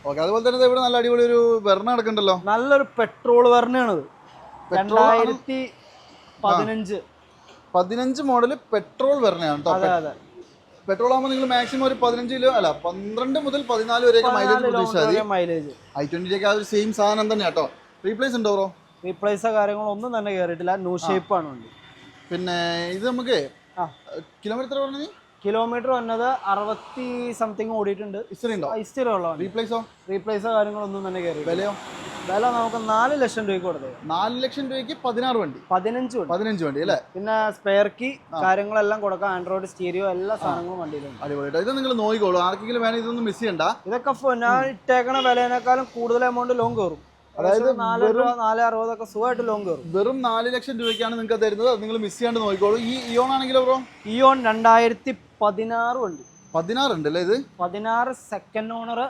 ഓക്കെ അതുപോലെ തന്നെ ഇവിടെ നല്ല അടിപൊളി ഒരു വെർണ നടക്കണ്ടല്ലോ നല്ലൊരു പെട്രോൾ വെർണയാണ് ഇത് ആണ്? രണ്ടായിരത്തി പതിനഞ്ച്. പതിനഞ്ച് മോഡൽ പെട്രോൾ വെർണയാണ് കേട്ടോ പെട്രോൾ ആകുമ്പോൾ നിങ്ങൾ മാക്സിമം ഒരു പതിനഞ്ച് കിലോ അല്ല പന്ത്രണ്ട് മുതൽ പതിനാല് വരെയൊക്കെ മൈലേജ് പ്രതീക്ഷിച്ചാൽ മൈലേജ് ഐ ട്വന്റിയൊക്കെ ആ ഒരു സെയിം സാധനം തന്നെ കേട്ടോ. റീപ്ലേസ് ഉണ്ടോ ബ്രോ റീപ്ലേസോ കാര്യങ്ങളോ ഒന്നും തന്നെ കയറിയിട്ടില്ല ന്യൂ ആണ് വണ്ടി. പിന്നെ ഇത് നമുക്ക്. കിലോമീറ്റർ പറഞ്ഞ കിലോമീറ്റർ വന്നത് അറുപത്തി സംതിങ് ഓടിയിട്ടുണ്ട്. ഹിസ്റ്ററി ഉണ്ടോ? റീപ്ലേസോ റീപ്ലേസോ കാര്യങ്ങളൊന്നും തന്നെ കയറി വിലയോ? വില നമുക്ക് നാല് ലക്ഷം രൂപയ്ക്ക് കൊടുത്തത് നാല് ലക്ഷം രൂപയ്ക്ക് പതിനാറ് വണ്ടി. പതിനഞ്ച് വണ്ടി. പതിനഞ്ച് വണ്ടി അല്ലേ? പിന്നെ സ്പെയർ കീ കാര്യങ്ങളെല്ലാം കൊടുക്കാം. ആൻഡ്രോയിഡ് സ്റ്റീരിയോ എല്ലാ സാധനങ്ങളും വണ്ടിയിലുണ്ട്. അടിപൊളിയായിട്ട് ഇത് നിങ്ങൾ നോക്കിക്കോളൂ. ആർക്കെങ്കിലും വേണമെങ്കിൽ ഇതൊന്നും മിസ് ചെയ്യണ്ട. ഇതൊക്കെ ഞാൻ ഇട്ടേക്കണ വിലേനേക്കാളും കൂടുതൽ എമൗണ്ട് ലോൺ കയറും അതായത് നാല് രൂപ നാല് അറുപതൊക്കെ സുഖമായിട്ട് ലോൺ കയറും വെറും നാല് ലക്ഷം രൂപയ്ക്കാണ് നിങ്ങൾക്ക് തരുന്നത്. അത് നിങ്ങൾ മിസ് ചെയ്യാണ്ട് നോക്കിക്കോളൂ. ഈ ഇയോൺ ആണെങ്കിലോ ബ്രോ ഇയോൺ രണ്ടായിരത്തി പതിനാറ് വണ്ടി. പതിനാറ് ഉണ്ട് അല്ലേ ഇത്? പതിനാറ് സെക്കൻഡ് ഓണർ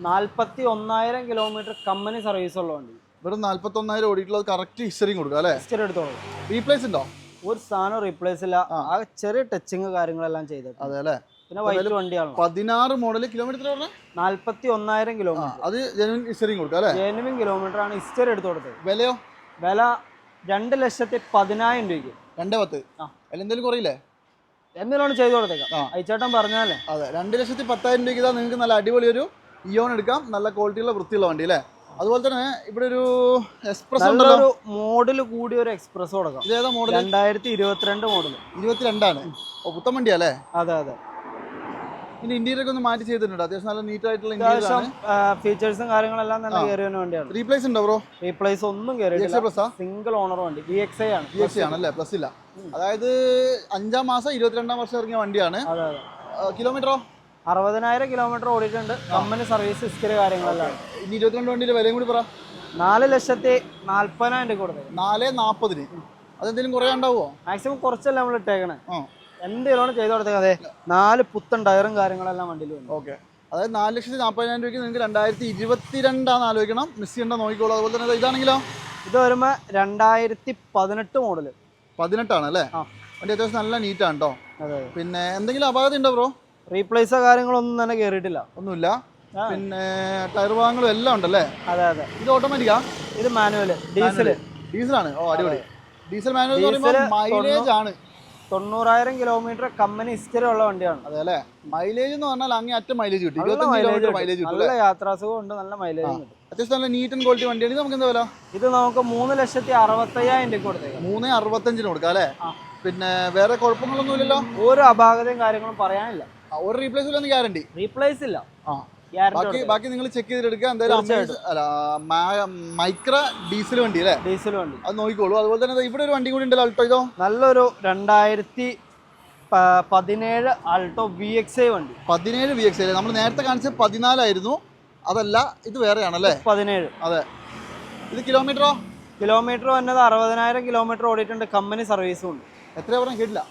നാല്പത്തി ഒന്നായിരം കിലോമീറ്റർ കമ്പനി സർവീസ് ഉള്ള വണ്ടി. വെറും നാല്പത്തൊന്നായിരം ഓടിയിട്ടുള്ളത് കറക്റ്റ് ഹിസ്റ്ററിയും കൊടുക്കുക അല്ലേ? ഹിസ്റ്ററി എടുത്തോളൂ. റീപ്ലേസ് ഉണ്ടോ? ഒരു സാധനം റീപ്ലേസ് ഇല്ല. ആ. ചെറിയ ടച്ചിങ് കാര്യങ്ങളെല്ലാം ചെയ്തത് അതെ അല്ലേ? പിന്നെ വൈറ്റ് വണ്ടിയാണ്. പതിനാറ് മോഡൽ കിലോമീറ്റർ നാല്പത്തി ഒന്നായിരം കിലോമീറ്റർ അത് ജെനുവിൻ ഹിസ്റ്ററിയും കൊടുക്കുക അല്ലേ? ജെനുവിൻ കിലോമീറ്റർ ആണ് ഹിസ്റ്ററി എടുത്തു കൊടുത്തത്. വിലയോ? വില രണ്ട് ലക്ഷത്തി പതിനായിരം രൂപയ്ക്ക്. രണ്ടേ പത്ത്. ആ. അതിൽ എന്തെങ്കിലും കുറയില്ലേ? എന്തെങ്കിലും ചെയ്തു കൊടുത്തേക്കാം. അയച്ചേട്ടൻ പറഞ്ഞാലേ അതെ രണ്ട് ലക്ഷത്തി പത്തായിരം രൂപയ്ക്ക് ഇതാ നിങ്ങൾക്ക് നല്ല അടിപൊളി ഒരു ഇയോൺ എടുക്കാം. നല്ല ക്വാളിറ്റിയുള്ള വൃത്തിയുള്ള വണ്ടി അല്ലേ? അതുപോലെ തന്നെ ഇവിടെ ഒരു എക്സ്പ്രസ് ഉണ്ടല്ലോ. മോഡൽ കൂടി ഒരു എക്സ്പ്രസ് കൊടുക്കാം. ഇതേതാ മോഡൽ രണ്ടായിരത്തി ഇരുപത്തിരണ്ട് മോഡൽ ഇരുപത്തിരണ്ടാണ്. ഓ പുത്തൻ വണ്ടിയല്ലേ അതെ അതെ. ഇതിന്റെ ഇന്റീരിയർ ഒക്കെ ഒന്ന് മാറ്റി ചെയ്തിട്ടുണ്ട്. അത്യാവശ്യം നല്ല നീറ്റ് ആയിട്ടുള്ള ഇന്റീരിയർ ആണ് ഫീച്ചേഴ്സും കാര്യങ്ങളെല്ലാം തന്നെ കയറി വേണ്ടിയാണ്. റീപ്ലേസ് ഉണ്ടോ ബ്രോ റീപ്ലേസ് ഒന്നും കയറിയിട്ടില്ല സിംഗിൾ ഓണർ വണ്ടി. വി എക്സ് ഐ ആണ്. ബി എക്സ് സി ആണല്ലേ? പ്ലസ് ഇല്ല. അതായത് അഞ്ചാം മാസം ഇരുപത്തിരണ്ടാം വർഷം ഇറങ്ങിയ വണ്ടിയാണ്. കിലോമീറ്ററോ അറുപതിനായിരം കിലോമീറ്റർ ഓടിയിട്ടുണ്ട്. കമ്പനി സർവീസ് ഹിസ്റ്ററി കാര്യങ്ങളെല്ലാം. ഇനി ഇരുപത്തിരണ്ട് വണ്ടിയുടെ വിലയും കൂടി പറ. നാല് ലക്ഷത്തി നാല്പതിനായിരം രൂപ കൊടുത്തത്. നാല് നാൽപ്പതിന് അതെന്തെങ്കിലും കുറേ ഉണ്ടാവുമോ? മാക്സിമം കുറച്ചല്ല നമ്മൾ ഇട്ടേക്കണേ? എന്തെങ്കിലും ചെയ്ത് കൊടുത്തേക്കാം. അതെ നാല് പുത്തൻ ടയറും കാര്യങ്ങളെല്ലാം വണ്ടിയിൽ വന്നു. ഓക്കെ. അതായത് നാല് ലക്ഷത്തി നാൽപ്പതിനായിരം രൂപയ്ക്ക് നിങ്ങൾക്ക് രണ്ടായിരത്തി ഇരുപത്തിരണ്ടാന്ന് ആലോചിക്കണം. മിസ് ചെയ്യണ്ട നോക്കിക്കോളൂ. അതുപോലെ തന്നെ ഇതാണെങ്കിലോ? ഇത് വരുമ്പോൾ രണ്ടായിരത്തി പതിനെട്ട് മോഡൽ. പതിനെട്ടാണ് അല്ലേ? വണ്ടി അത്യാവശ്യം നല്ല നീറ്റാണ് കേട്ടോ അതെ പിന്നെ എന്തെങ്കിലും അപാകത ഉണ്ടോ ബ്രോ? റീപ്ലേസോ കാര്യങ്ങളൊന്നും തന്നെ കയറിയിട്ടില്ല ഒന്നുമില്ല. പിന്നെ ടയർ ഭാഗങ്ങളും എല്ലാം ഉണ്ടല്ലേ? അതെ അതെ. ഇത് ഓട്ടോമാറ്റിക്കാ? ഇത് മാനുവൽ ഡീസൽ. ഡീസലാണ്? ഓ അടിപൊളി. ഡീസൽ മാനുവൽ മൈലേജ് ആണ്. തൊണ്ണൂറായിരം കിലോമീറ്റർ കമ്പനി ഹിസ്റ്ററി ഉള്ള വണ്ടിയാണ്. അതെ അല്ലേ മൈലേജ് എന്ന് പറഞ്ഞാൽ അങ്ങേ അറ്റ മൈലേജ് കിട്ടും. കിലോമീറ്റർ മൈലേജ് നല്ല യാത്രാസുഖം ഉണ്ട് നല്ല മൈലേജ് കിട്ടും അത്യാവശ്യം നല്ല നീറ്റ് ആൻഡ് ക്വാളിറ്റി വണ്ടിയാണ്. നമുക്ക് എന്താ വില? ഇത് നമുക്ക് മൂന്ന് ലക്ഷത്തി അറുപത്തയ്യായിരം രൂപ കൊടുത്തേക്കാം. മൂന്ന് അറുപത്തഞ്ചിന് കൊടുക്കാം അല്ലേ? പിന്നെ വേറെ കുഴപ്പങ്ങളൊന്നും ഇല്ലല്ലോ? ഒരു അപാകതയും കാര്യങ്ങളും പറയാനില്ല. ഒരു റീപ്ലേസ് ഇല്ലെന്ന് ഗ്യാരണ്ടി റീപ്ലേസ് ഇല്ല. ആ. ബാക്കി ബാക്കി നിങ്ങൾ ചെക്ക് ചെയ്തെടുക്കുക എന്തായാലും മൈക്ര ഡീസൽ വണ്ടി അല്ലേ? ഡീസൽ വണ്ടി. അത് നോക്കിക്കോളൂ. അതുപോലെ തന്നെ ഇവിടെ ഒരു വണ്ടി കൂടി ഉണ്ടല്ലോ അൾട്ടോ ഇതോ? നല്ലൊരു രണ്ടായിരത്തി പതിനേഴ് ആൾട്ടോ വി എക്സ് ഐ വണ്ടി. പതിനേഴ് വി എക്സ് നമ്മൾ നേരത്തെ കാണിച്ചത് പതിനാലായിരുന്നു. അതല്ല ഇത് വേറെയാണല്ലേ പതിനേഴ്. അതെ. ഇത് കിലോമീറ്ററോ കിലോമീറ്റർ വന്നത് അറുപതിനായിരം കിലോമീറ്റർ ഓടിയിട്ടുണ്ട്. കമ്പനി സർവീസും ഉണ്ട്. എത്രയാ പറഞ്ഞാൽ കേട്ടില്ല.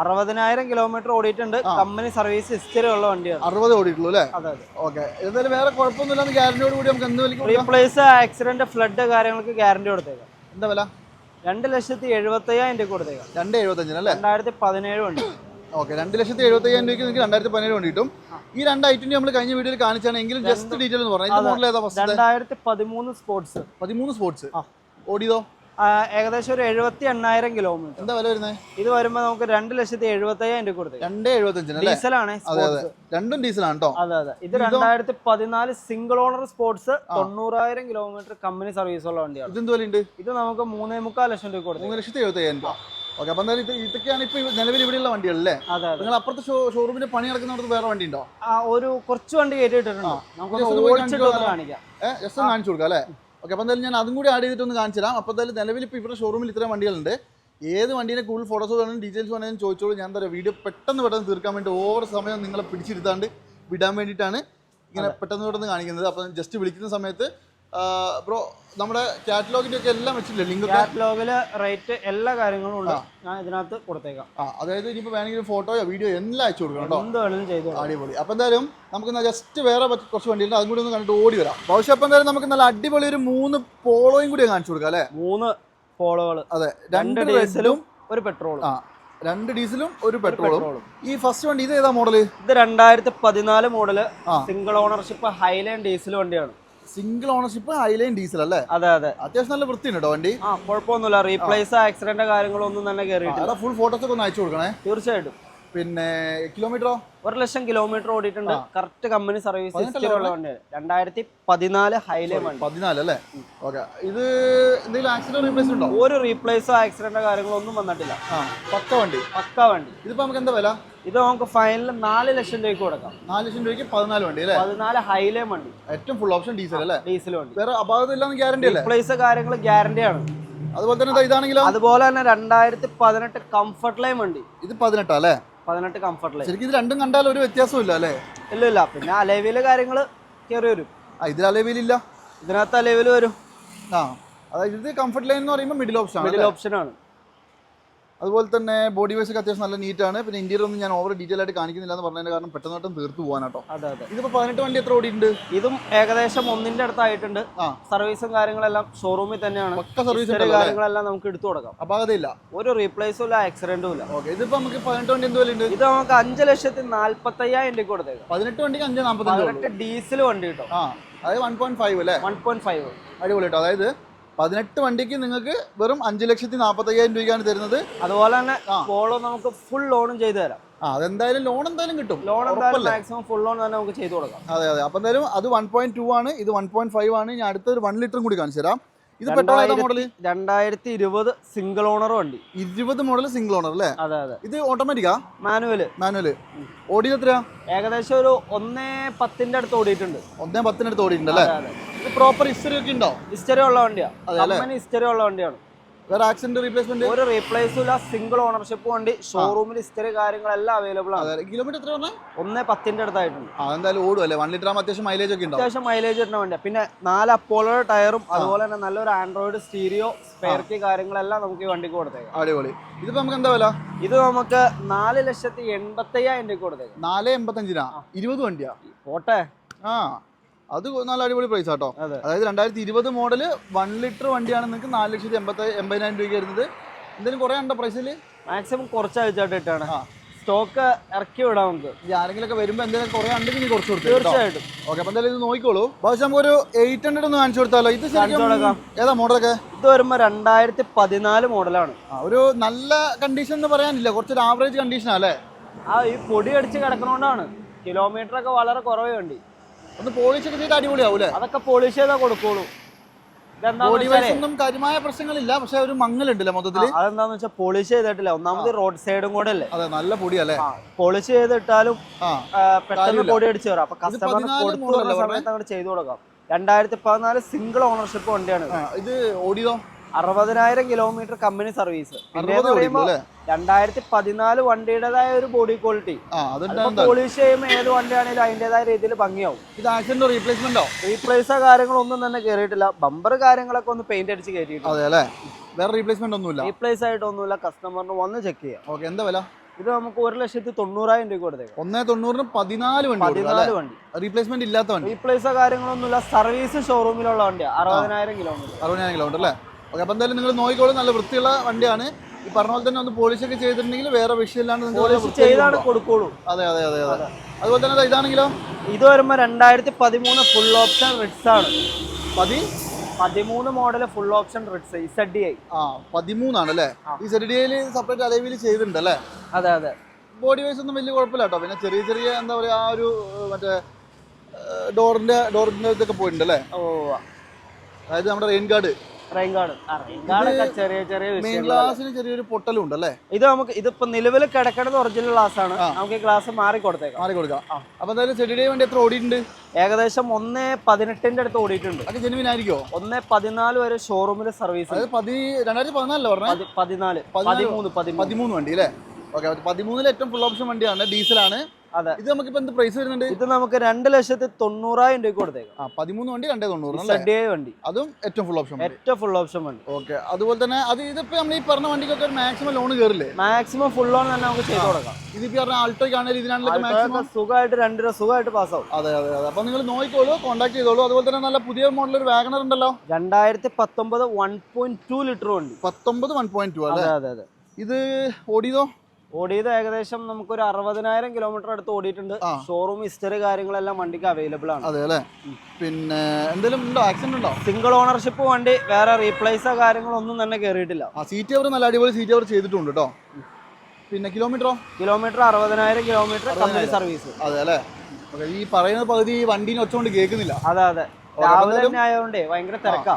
അറുപതിനായിരം കിലോമീറ്റർ ഓടിയിട്ടുണ്ട്. കമ്പനി സർവീസ് ഹിസ്റ്ററി ഉള്ള വണ്ടിയാണ്. അറുപത് ഓടിയിട്ടുള്ളൂ അല്ലേ? അതെ അതെ. ഓക്കെ. എന്തായാലും വേറെ കുഴപ്പമൊന്നുമില്ല. ഗ്യാരണ്ടിയോട് കൂടി നമുക്ക് എന്ത് വിലക്ക് കൊടുക്കാം? റീപ്ലേസ് ആക്സിഡന്റ് ഫ്ലഡ് കാര്യങ്ങൾക്ക് ഗ്യാരണ്ടി കൊടുത്തേക്കാം. എന്താ വില? രണ്ട് ലക്ഷത്തി എഴുപത്തയ്യായിരം രൂപ കൊടുത്തേക്കാം. രണ്ട് എഴുപത്തഞ്ചിന് അല്ലേ? രണ്ടായിരത്തി പതിനേഴ് വണ്ടി. ഓക്കെ. രണ്ട് ലക്ഷത്തി എഴുപത്തി അയ്യായിരം രൂപയ്ക്ക് നിങ്ങൾക്ക് രണ്ടായിരത്തി പതിനേഴ് വണ്ടി കിട്ടും. ഈ രണ്ട് ഐറ്റം നമ്മൾ കഴിഞ്ഞ വീഡിയോയിൽ കാണിച്ചാണ് എങ്കിലും ജസ്റ്റ് ഡീറ്റെയിൽ എന്ന് ഫസ്റ്റ് രണ്ടായിരത്തി പതിമൂന്ന് സ്പോർട്സ് പതിമൂന്ന് സ്പോർട്സ്. ഓടിയതോ? ഏകദേശം ഒരു എഴുപത്തി എണ്ണായിരം കിലോമീറ്റർ എന്താ വില വരുന്നത് ഇത് വരുമ്പോ നമുക്ക് രണ്ട് ലക്ഷത്തി എഴുപത്തി അയ്യായിരം രൂപ കൊടുത്തു രണ്ട് എഴുപത്തി ഡീസലാണ് രണ്ടും ഡീസലാണ് കേട്ടോ. അതെ അതെ. ഇത് രണ്ടായിരത്തി പതിനാല് സിംഗിൾ ഓണർ സ്പോർട്സ് തൊണ്ണൂറായിരം കിലോമീറ്റർ കമ്പനി സർവീസ് ഉള്ള വണ്ടിയാണ്. ഇതെന്ത് വിലയുണ്ട്? ഇത് നമുക്ക് മൂന്നേ മുക്കാൽ ലക്ഷം രൂപ കൊടുത്തു മൂന്ന് ലക്ഷത്തി എഴുപത്തി അയ്യായിരം രൂപ. ഓക്കെ അപ്പം എന്തായാലും ഇത് ഇതൊക്കെയാണ് ഇപ്പൊ നിലവിൽ ഇവിടെയുള്ള വണ്ടികളല്ലേ അതെ നിങ്ങൾ അപ്പുറത്തെ ഷോറൂമിന്റെ പണി നടക്കുന്നിടത്ത് വേറെ വണ്ടി ഉണ്ടോ ഒരു കുറച്ച് വണ്ടി കയറ്റിട്ടുണ്ടോ നമുക്ക്? കാണിക്കാം. ജസ്റ്റ് കാണിച്ചു കൊടുക്കാം അല്ലേ? ഓക്കെ അപ്പോൾ എന്തായാലും ഞാൻ അതും കൂടി ആഡ് ചെയ്തിട്ടൊന്ന് കാണിച്ചു തരാം. അപ്പോൾ എന്തായാലും നിലവിൽ ഇപ്പോൾ ഇവിടെ ഷോറൂമിൽ ഇത്രയും വണ്ടികളുണ്ട്. ഏത് വണ്ടീനെ കൂടുതൽ ഫോട്ടോസ് വേണം ഡീറ്റെയിൽസ് വേണമെങ്കിലും ചോദിച്ചോളൂ. ഞാൻ എന്താ വീഡിയോ പെട്ടെന്ന് പെട്ടെന്ന് തീർക്കാൻ വേണ്ടി ഓവർ സമയം നിങ്ങളെ പിടിച്ചിരുത്താണ്ട് വിടാൻ വേണ്ടിയിട്ടാണ് ഇങ്ങനെ പെട്ടെന്ന് പെട്ടെന്ന് കാണിക്കുന്നത്. അപ്പം ജസ്റ്റ് വിളിക്കുന്ന സമയത്ത് ബ്രോ നമ്മുടെ കാറ്റലോഗിന്റെ ഒക്കെ എല്ലാം വെച്ചില്ലേ ലിങ്ക് കാറ്റലോഗിൽ റേറ്റ് എല്ലാ കാര്യങ്ങളും ഉണ്ട്. ഞാൻ ഇതിനകത്ത് കൊടുത്തേക്കാം. ആ അതായത് ഇനിയിപ്പോ വേണമെങ്കിൽ ഫോട്ടോയോ വീഡിയോ എല്ലാം അയച്ചു കൊടുക്കണം കേട്ടോ. എന്ത് ചെയ്തു അടിപൊളി. അപ്പൊ എന്തായാലും നമുക്ക് ജസ്റ്റ് വേറെ കുറച്ച് വണ്ടിയുണ്ട് അതും കൂടി ഒന്ന് കണ്ടിട്ട് ഓടി വരാം. പക്ഷെ അപ്പം എന്തായാലും നമുക്ക് നല്ല അടിപൊളി ഒരു മൂന്ന് പോളോയും കൂടി കാണിച്ചു കൊടുക്കാം അല്ലെ? മൂന്ന് പോളോകൾ അതെ. രണ്ട് ഡീസലും ഒരു പെട്രോളും ആ രണ്ട് ഡീസലും ഒരു പെട്രോളും പെട്രോളും ഈ ഫസ്റ്റ് വണ്ടി ഇത് ഏതാ മോഡൽ ഇത് രണ്ടായിരത്തി പതിനാല് model single ownership highline diesel വണ്ടിയാണ്. സിംഗിൾ ഓണർഷിപ്പ് ഹൈലൈൻ ഡീസൽ അല്ലേ? അതെ അതെ. അത്യാവശ്യം നല്ല വൃത്തിയുണ്ട് കേട്ടോ വണ്ടി? ആ കുഴപ്പമൊന്നുമില്ല. റീപ്ലേസ് ആക്സിഡന്റ് കാര്യങ്ങളൊന്നും തന്നെ കയറിയിട്ടില്ല ഫുൾ ഫോട്ടോസ് ഒക്കെ ഒന്ന് അയച്ചു കൊടുക്കണേ? തീർച്ചയായിട്ടും. പിന്നെ കിലോമീറ്ററോ ഒരു ലക്ഷം കിലോമീറ്റർ ഓടിയിട്ടുണ്ട്. കറക്റ്റ് കമ്പനി സർവീസ് വണ്ടിയാണ് രണ്ടായിരത്തി പതിനാല് ഹൈലേ വണ്ടി. പതിനാല് അല്ലേ ഓക്കെ ഇത് എന്തെങ്കിലും ആക്സിഡന്റ് റീപ്ലേസ് ഉണ്ടോ? ഒരു റീപ്ലേസോ ആക്സിഡന്റോ കാര്യങ്ങളോ ഒന്നും വന്നിട്ടില്ല. പക്ക വണ്ടി. പക്ക വണ്ടി. ഇതിപ്പോ നമുക്ക് എന്താ വില? ഇത് നമുക്ക് ഫൈനൽ നാല് ലക്ഷം രൂപയ്ക്ക് കൊടുക്കാം. നാല് ലക്ഷം രൂപയ്ക്ക് പതിനാല് വണ്ടി അല്ലേ? പതിനാല് ഹൈലേ വണ്ടി. ഏറ്റവും ഫുൾ ഓപ്ഷൻ ഡീസൽ അല്ലേ? ഡീസൽ വണ്ടി. വേറെ അപകടമില്ലാന്ന് ഗ്യാരണ്ടി അല്ലേ? റീപ്ലേസ് കാര്യങ്ങൾ ഗ്യാരണ്ടിയാണ് അതുപോലെ തന്നെ ഇതാണെങ്കിലും ഇതാണെങ്കിലോ? അതുപോലെ തന്നെ രണ്ടായിരത്തി പതിനെട്ട് കംഫർട്ട് ലൈൻ വണ്ടി. ഇത് പതിനെട്ടാ അല്ലേ? പതിനെട്ട് കംഫർട്ട് ശരിക്കും ഇത് രണ്ടും കണ്ടാൽ ഒരു വ്യത്യാസവും ഇല്ല അല്ലേ? ഇല്ല ഇല്ല പിന്നെ അലവിയിലെ കാര്യങ്ങൾ കയറി വരും. ആ ഇതിൽ ഇല്ല ഇതിനകത്ത് അലേവിൽ വരും. ആ അതായത് ഇത് കംഫർട്ട് ലൈൻ എന്ന് പറയുമ്പോൾ മിഡിൽ ഓപ്ഷൻ മിഡിൽ ഓപ്ഷൻ ആണ്. അതുപോലെ തന്നെ ബോഡി വൈസ് ഒക്കെ അത്യാവശ്യം നല്ല നീറ്റാണ് പിന്നെ ഇന്ത്യയിൽ ഒന്നും ഞാൻ ഓവർ ഡീറ്റെയിൽ ആയിട്ട് കാണിക്കുന്നില്ല എന്ന് പറഞ്ഞതിന്റെ കാരണം പെട്ടെന്ന് പെട്ടെന്ന് തീർത്തു പോകാനാട്ടോ അതെ അതെ. ഇതിപ്പോ പതിനെട്ട് വണ്ടി എത്ര ഓടിയിട്ടുണ്ട്? ഇതും ഏകദേശം ഒന്നിന്റെ അടുത്തായിട്ടുണ്ട്. സർവീസും കാര്യങ്ങളെല്ലാം ഷോറൂമിൽ തന്നെയാണ്. സർവീസ് കാര്യങ്ങളെല്ലാം നമുക്ക് എടുത്തു കൊടുക്കാം. അപാകതയില്ല. ഒരു റീപ്ലേസും ഇല്ല ആക്സിഡന്റും ഇല്ല. ഓക്കെ ഇതിപ്പോ നമുക്ക് പതിനെട്ട് വണ്ടി എന്ത് വിലയുണ്ട്? ഇത് നമുക്ക് അഞ്ച് ലക്ഷത്തി നാല്പത്തി അയ്യായിരം രൂപ കൊടുത്തേക്കാം. പതിനെട്ട് വണ്ടിക്ക് അഞ്ച് നാൽപ്പത്തഞ്ച് പതിനെട്ട് ഡീസൽ വണ്ടി കിട്ടും. അതായത് വൺ പോയിന്റ് ഫൈവ് അല്ലേ? വൺ പോയിന്റ് ഫൈവ് അടിപൊളി കേട്ടോ അതായത് പതിനെട്ട് വണ്ടിക്ക് നിങ്ങൾക്ക് വെറും അഞ്ച് ലക്ഷത്തി നാൽപ്പത്തി അയ്യായിരം രൂപയ്ക്കാണ് തരുന്നത്. അതുപോലെ തന്നെ. പോളോ നമുക്ക് ഫുൾ ലോണും ചെയ്തു തരാം. ആ അതെന്തായാലും ലോൺ എന്തായാലും കിട്ടും. ലോൺ എന്തായാലും മാക്സിമം ഫുൾ ലോൺ തന്നെ നമുക്ക് ചെയ്തു കൊടുക്കാം. അതെ അതെ. അപ്പം എന്തായാലും അത് വൺ പോയിന്റ് ടു ആണ് ഇത് വൺ പോയിന്റ് ഫൈവ് ആണ്. ഞാൻ അടുത്തൊരു വൺ ലിറ്ററും കൂടി കാണിച്ചു തരാം. ഇത് പെട്രോൾ ഏതാ മോഡൽ രണ്ടായിരത്തി ഇരുപത് സിംഗിൾ ഓണർ വണ്ടി. ഇരുപത് മോഡൽ സിംഗിൾ ഓണർ അല്ലേ? അതെ അതെ. ഇത് ഓട്ടോമാറ്റിക്കാ മാനുവൽ മാനുവൽ ഓടിയത് എത്രയാ? ഏകദേശം ഒരു ഒന്നേ പത്തിന്റെ അടുത്ത് ഓടിയിട്ടുണ്ട്. ഒന്നേ പത്തിന്റെ അടുത്ത് ഓടിയിട്ടുണ്ട് അല്ലേ. ഇത് പ്രോപ്പർ ഹിസ്റ്ററി ഒക്കെ ഉണ്ടോ? ഹിസ്റ്ററി ഉള്ള വണ്ടിയാണ് ഹിസ്റ്ററി ഉള്ള വണ്ടിയാണ്. വേറെ ആക്സിഡന്റ് റീപ്ലേസ്മെന്റ് ഒരു റീപ്ലേസും ഇല്ല സിംഗിൾ ഓണർഷിപ്പ് വണ്ടി ഷോറൂമിൽ ഹിസ്റ്ററി കാര്യങ്ങളെല്ലാം അവൈലബിൾ ആണ്. കിലോമീറ്റർ എത്ര പറഞ്ഞാൽ ഒന്ന് പത്തിന്റെ അടുത്തായിട്ടുണ്ട്. എന്തായാലും ഓടും അല്ലേ? വൺ ലിറ്റർ അത്യാവശ്യം മൈലേജ് ഒക്കെ അത്യാവശ്യം മൈലേജ് ഇടണ വണ്ടിയാണ് പിന്നെ നാല് അപ്പോളോ ടയറും അതുപോലെ തന്നെ നല്ലൊരു ആൻഡ്രോയിഡ് സ്റ്റീരിയോ സ്പെയർക്കി കാര്യങ്ങളെല്ലാം നമുക്ക് ഈ വണ്ടിക്ക് കൊടുത്തേക്കാം. അടിപൊളി. ഇതിപ്പോ നമുക്ക് എന്താ വില? ഇത് നമുക്ക് നാല് ലക്ഷത്തി എൺപത്തി അയ്യായിരം രൂപ കൊടുത്തേക്കാം. നാല് എൺപത്തഞ്ചിനാ? ഇരുപത് വണ്ടിയാ? പോട്ടെ. ആ. അത് നല്ല അടിപൊളി പ്രൈസ് ആട്ടോ. അതെ. അതായത് രണ്ടായിരത്തി ഇരുപത് മോഡൽ വൺ ലിറ്റർ വണ്ടിയാണ് നിങ്ങൾക്ക് നാല് ലക്ഷത്തി എൺപത്തി എൺപതിനായിരം രൂപയ്ക്ക് വരുന്നത്. എന്തെങ്കിലും കുറേ ഉണ്ടോ പ്രൈസിൽ മാക്സിമം കുറച്ച് അയച്ചായിട്ട് ഇട്ടാണ്. സ്റ്റോക്ക് ഇറക്കി വിടാം നമുക്ക്. ആരെങ്കിലും ഒക്കെ വരുമ്പോൾ എന്തെങ്കിലും കുറേ ഉണ്ടെങ്കിൽ നീ കുറച്ച് കൊടുത്തു തീർച്ചയായിട്ടും. ഓക്കെ അപ്പം എന്തായാലും ഇത് നോക്കിക്കോളൂ. പക്ഷെ നമുക്കൊരു എയ്റ്റ് ഹൺഡ്രഡ് ഒന്ന് കാണിച്ചു കൊടുത്താലോ? ഇത് ഏതാ മോഡലൊക്കെ ഇത് വരുമ്പോൾ രണ്ടായിരത്തി പതിനാല് മോഡലാണ് ഒരു നല്ല കണ്ടീഷൻ എന്ന് പറയാനില്ല. കുറച്ചൊരു ആവറേജ് കണ്ടീഷനാണ് അല്ലേ? ആ ഈ പൊടി അടിച്ച് കിടക്കണോണ്ടാണ്. കിലോമീറ്റർ ഒക്കെ വളരെ കുറവേ വണ്ടി. ഒന്ന് പോളിഷ് ഒക്കെ ചെയ്ത് അടിപൊളിയാവൂലേ അതൊക്കെ പോളിഷ് ചെയ്താൽ കൊടുക്കുള്ളൂ. ബോഡി വൈസ് ഒന്നും കാര്യമായ പ്രശ്നങ്ങളില്ല പക്ഷെ ഒരു മങ്ങലുണ്ടല്ലേ മൊത്തത്തിൽ അതെന്താന്ന് വെച്ചാൽ പോളിഷ് ചെയ്തിട്ടില്ല. ഒന്നാമത് റോഡ് സൈഡും കൂടെ അല്ലേ അതെ നല്ല പൊടിയല്ലേ? പോളിഷ് ചെയ്തിട്ടാലും പെട്ടെന്ന് പൊടി അടിച്ചു വരാം. അപ്പൊ കസ്റ്റമർ 14 കൊടുത്തു സമയത്ത് അങ്ങോട്ട് ചെയ്തു കൊടുക്കാം. രണ്ടായിരത്തി പതിനാല് സിംഗിൾ ഓണർഷിപ്പ് വണ്ടിയാണ് ഇത്. ഓടിയതോ? അറുപതിനായിരം കിലോമീറ്റർ കമ്പനി സർവീസ് രണ്ടായിരത്തി പതിനാല് വണ്ടിയുടേതായ ഒരു ബോഡി ക്വാളിറ്റി പോളിഷ് ചെയ്യുമ്പോൾ ഏത് വണ്ടിയാണെങ്കിലും അതിന്റെതായ രീതിയിൽ ഭംഗിയാവും. ഇത് ആക്സിഡന്റ് റീപ്ലേസ്മെന്റോ റീപ്ലേസോ കാര്യങ്ങളൊന്നും തന്നെ കയറിയിട്ടില്ല ബമ്പർ കാര്യങ്ങളൊക്കെ ഒന്ന് പെയിന്റ് അടിച്ച് അല്ലേ? വേറെ റീപ്ലേസ്മെന്റ് ഒന്നുമില്ല. റീപ്ലേസ് ആയിട്ടൊന്നുമില്ല. കസ്റ്റമറിന് വന്ന് ചെക്ക് ചെയ്യാം. ഓക്കെ എന്താ വില? ഇത് നമുക്ക് ഒരു ലക്ഷത്തി തൊണ്ണൂറായിരം രൂപ കൊടുത്തേക്കാം. ഒന്നേ തൊണ്ണൂറിന് പതിനാല് വണ്ടി പതിനാല് വണ്ടി. റീപ്ലേസ്മെന്റ് ഇല്ലാത്ത വണ്ടി. റീപ്ലേസോ കാര്യങ്ങളൊന്നുമില്ല. സർവീസ് ഷോറൂമിലുള്ള വണ്ടിയാണ് അറുപതിനായിരം കിലോമീറ്റർ. അറുപതിനായിരം കിലോമീറ്റർ അല്ലേ? ഓക്കെ അപ്പം എന്തായാലും നിങ്ങൾ നോക്കിക്കോളും നല്ല വൃത്തിയുള്ള വണ്ടിയാണ്. ഈ പറഞ്ഞ പോലെ തന്നെ ഒന്ന് പോളിഷ് ഒക്കെ ചെയ്തിട്ടുണ്ടെങ്കിൽ വേറെ വിഷയമില്ലാണ്ട് പോളിഷ് ചെയ്താണ് കൊടുക്കുള്ളൂ. അതെ അതെ അതെ അതെ. അതുപോലെ തന്നെ ഇതാണെങ്കിലോ? ഇത് വരുമ്പോൾ രണ്ടായിരത്തി പതിമൂന്ന് ഫുൾ ഓപ്ഷൻ റിഡ്സ് ആണ്. പതി? പതിമൂന്ന് model full option Ritz Z D I ആ പതിമൂന്നാണ് അല്ലേ? ഈ സെഡ് ഡിയിൽ സെപ്പറേറ്റ് അലവിൽ ചെയ്തിട്ടുണ്ട് അല്ലേ? അതെ അതെ. ബോഡി വൈസ് ഒന്നും വലിയ കുഴപ്പമില്ല കേട്ടോ. പിന്നെ ചെറിയ ചെറിയ എന്താ പറയുക ആ ഒരു മറ്റേ ഡോറിന്റെ ഡോറിന്റെ ഇതൊക്കെ പോയിട്ടുണ്ട് അല്ലേ? ഓ അതായത് നമ്മുടെ rain guard rain guard rain ഗാർഡൊക്കെ ചെറിയ ചെറിയ മെയിൻ ചെറിയൊരു പൊട്ടലുണ്ട് അല്ലേ ഇത് നമുക്ക് ഇതിപ്പോ നിലവിൽ കിടക്കണത് ഒറിജിനൽ ഗ്ലാസ് ആണ്. നമുക്ക് ഈ ഗ്ലാസ് മാറി കൊടുത്തേക്കാം. മാറി കൊടുക്കാം. അപ്പൊ എന്തായാലും സെഡ് വണ്ടി എത്ര ഓടിയിട്ടുണ്ട്? ഏകദേശം ഒന്ന് പതിനെട്ടിന്റെ അടുത്ത് ഓടിയിട്ടുണ്ട്. അത് ജെനുവിൻ ആയിരിക്കോ ഒന്ന് പതിനാല് വരെ ഷോറൂമിലെ സർവീസ് അതായത് പതി രണ്ടായിരത്തി പതിനാലല്ലേ പറഞ്ഞത് പതിനാല്. പതിനാല് പതിമൂന്ന് പതിമൂന്ന്. പതിമൂന്ന് വണ്ടി അല്ലേ? ഓക്കെ പതിമൂന്നിൽ ഏറ്റവും ഫുൾ ഓപ്ഷൻ വണ്ടിയാണ് ഡീസലാണ്. അതെ. ഇത് നമുക്കിപ്പോ എന്ത് പ്രൈസ് വരുന്നുണ്ട്? ഇത് നമുക്ക് രണ്ട് ലക്ഷത്തി തൊണ്ണൂറായിരം രൂപ കൊടുത്തേക്കാം. പതിമൂന്ന് വണ്ടി രണ്ടേ തൊണ്ണൂറ് വണ്ടി. അതും ഏറ്റവും ഫുൾ ഓപ്ഷൻ ഏറ്റവും ഫുൾ ഓപ്ഷൻ വണ്ടി. ഓക്കെ അതുപോലെ തന്നെ അത് ഇതിപ്പോ നമ്മൾ ഈ പറഞ്ഞ വണ്ടിക്കൊക്കെ ഒരു മാക്സിമം ലോൺ കയറില്ലേ മാക്സിമം ഫുൾ ലോൺ തന്നെ നമുക്ക് ചെയ്ത് കൊടുക്കാം. ഇതിപ്പോ പറഞ്ഞ ആൾട്ടോയ്ക്ക് ആണെങ്കിൽ ഇതിനാണല്ലോ മാക്സിമം സുഖമായിട്ട് രണ്ട് രൂപ സുഖമായിട്ട് ആവും. അതെ അതെ അതെ. അപ്പൊ നിങ്ങൾ നോക്കിക്കോളൂ കോൺടാക്ട് ചെയ്തോളൂ. അതുപോലെ തന്നെ നല്ല പുതിയ മോഡൽ ഒരു വാഗണർ ഉണ്ടല്ലോ? രണ്ടായിരത്തി പത്തൊമ്പത് വൺ പോയിന്റ് ടു ലിറ്റർ വണ്ടി. പത്തൊമ്പത് വൺ പോയിന്റ് ടു അതെ അതെ അതെ. ഇത് ഓടിയതോ? ഓടിയത് ഏകദേശം നമുക്കൊരു അറുപതിനായിരം കിലോമീറ്റർ അടുത്ത് ഓടിയിട്ടുണ്ട്. ഷോറൂം ഹിസ്റ്ററി കാര്യങ്ങളെല്ലാം വണ്ടിക്ക് അവൈലബിൾ ആണ്. അതെ അല്ലേ? പിന്നെ എന്തെങ്കിലും ഉണ്ടോ? ആക്സിഡന്റ് ഉണ്ടോ? സിംഗിൾ ഓണർഷിപ്പ് വണ്ടി വേറെ റീപ്ലേസോ കാര്യങ്ങളൊന്നും തന്നെ കയറിയിട്ടില്ല സീറ്റ് അവർ നല്ല അടിപൊളി സീറ്റ് അവർ ചെയ്തിട്ടുണ്ട് കേട്ടോ പിന്നെ കിലോമീറ്ററോ കിലോമീറ്റർ അറുപതിനായിരം കിലോമീറ്റർ കമ്പനി സർവീസ് അതെ അല്ലേ? ഈ പറയുന്ന പകുതി വണ്ടീനെ ഒച്ചകൊണ്ട് കേൾക്കുന്നില്ല. അതെ അതെ. രാവിലെ ആയതുകൊണ്ടേ ഭയങ്കര തിരക്കാ.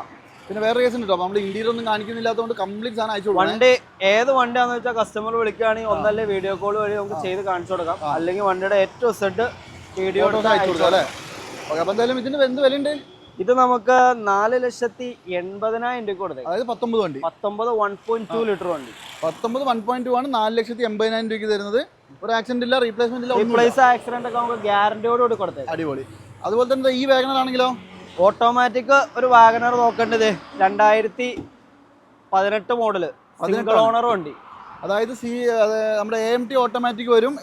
പിന്നെ വേറെ കേസ് ഉണ്ട്? നമ്മൾ ഇന്ത്യയിൽ ഒന്നും കാണിക്കുന്നില്ലാത്തതുകൊണ്ട് കംപ്ലീറ്റ് സാധനം അയച്ചു കൊടുക്കും വണ്ടി ഏത് വണ്ടിയാന്ന് വെച്ചാൽ കസ്റ്റമർ വിളിക്കുകയാണെങ്കിൽ ഒന്നല്ലേ വീഡിയോ കോൾ വഴി നമുക്ക് ചെയ്ത് കാണിച്ചു കൊടുക്കാം. അല്ലെങ്കിൽ വണ്ടിയുടെ ഏറ്റവും സെഡ് വീഡിയോ അയച്ചു കൊടുക്കാം അല്ലേ? ഓക്കെ അപ്പോൾ എന്തായാലും ഇതിന് എന്ത് വിലയുണ്ട്? ഇത് നമുക്ക് നാല് ലക്ഷത്തി എൺപതിനായിരം രൂപ കൊടുത്തത് അതായത് പത്തൊമ്പത് വണ്ടി. പത്തൊമ്പത് വൺ പോയിന്റ് ടു ലിറ്റർ വണ്ടി. പത്തൊമ്പത് വൺ പോയിന്റ് ടു ആണ് നാല് ലക്ഷത്തി എൺപതിനായിരം രൂപയ്ക്ക് തരുന്നത്. ഒരു ആക്സിഡന്റ് ഇല്ല റീപ്ലേസ്മെന്റ് ഇല്ല റീപ്ലേസ് ആക്സിഡന്റ് ഒക്കെ നമുക്ക് ഗ്യാരണ്ടിയോട് കൂടി കൊടുത്തേ അടിപൊളി. അതുപോലെ തന്നെ ഈ വാഗണർ ആണെങ്കിലോ ഓട്ടോമാറ്റിക് ഒരു വാഗനർ നോക്കേണ്ടത് രണ്ടായിരത്തി പതിനെട്ട് മോഡൽ സിംഗിൾ ഓണർ വണ്ടി അതായത് സി നമ്മുടെ എ എം ടി ഓട്ടോമാറ്റിക് വരും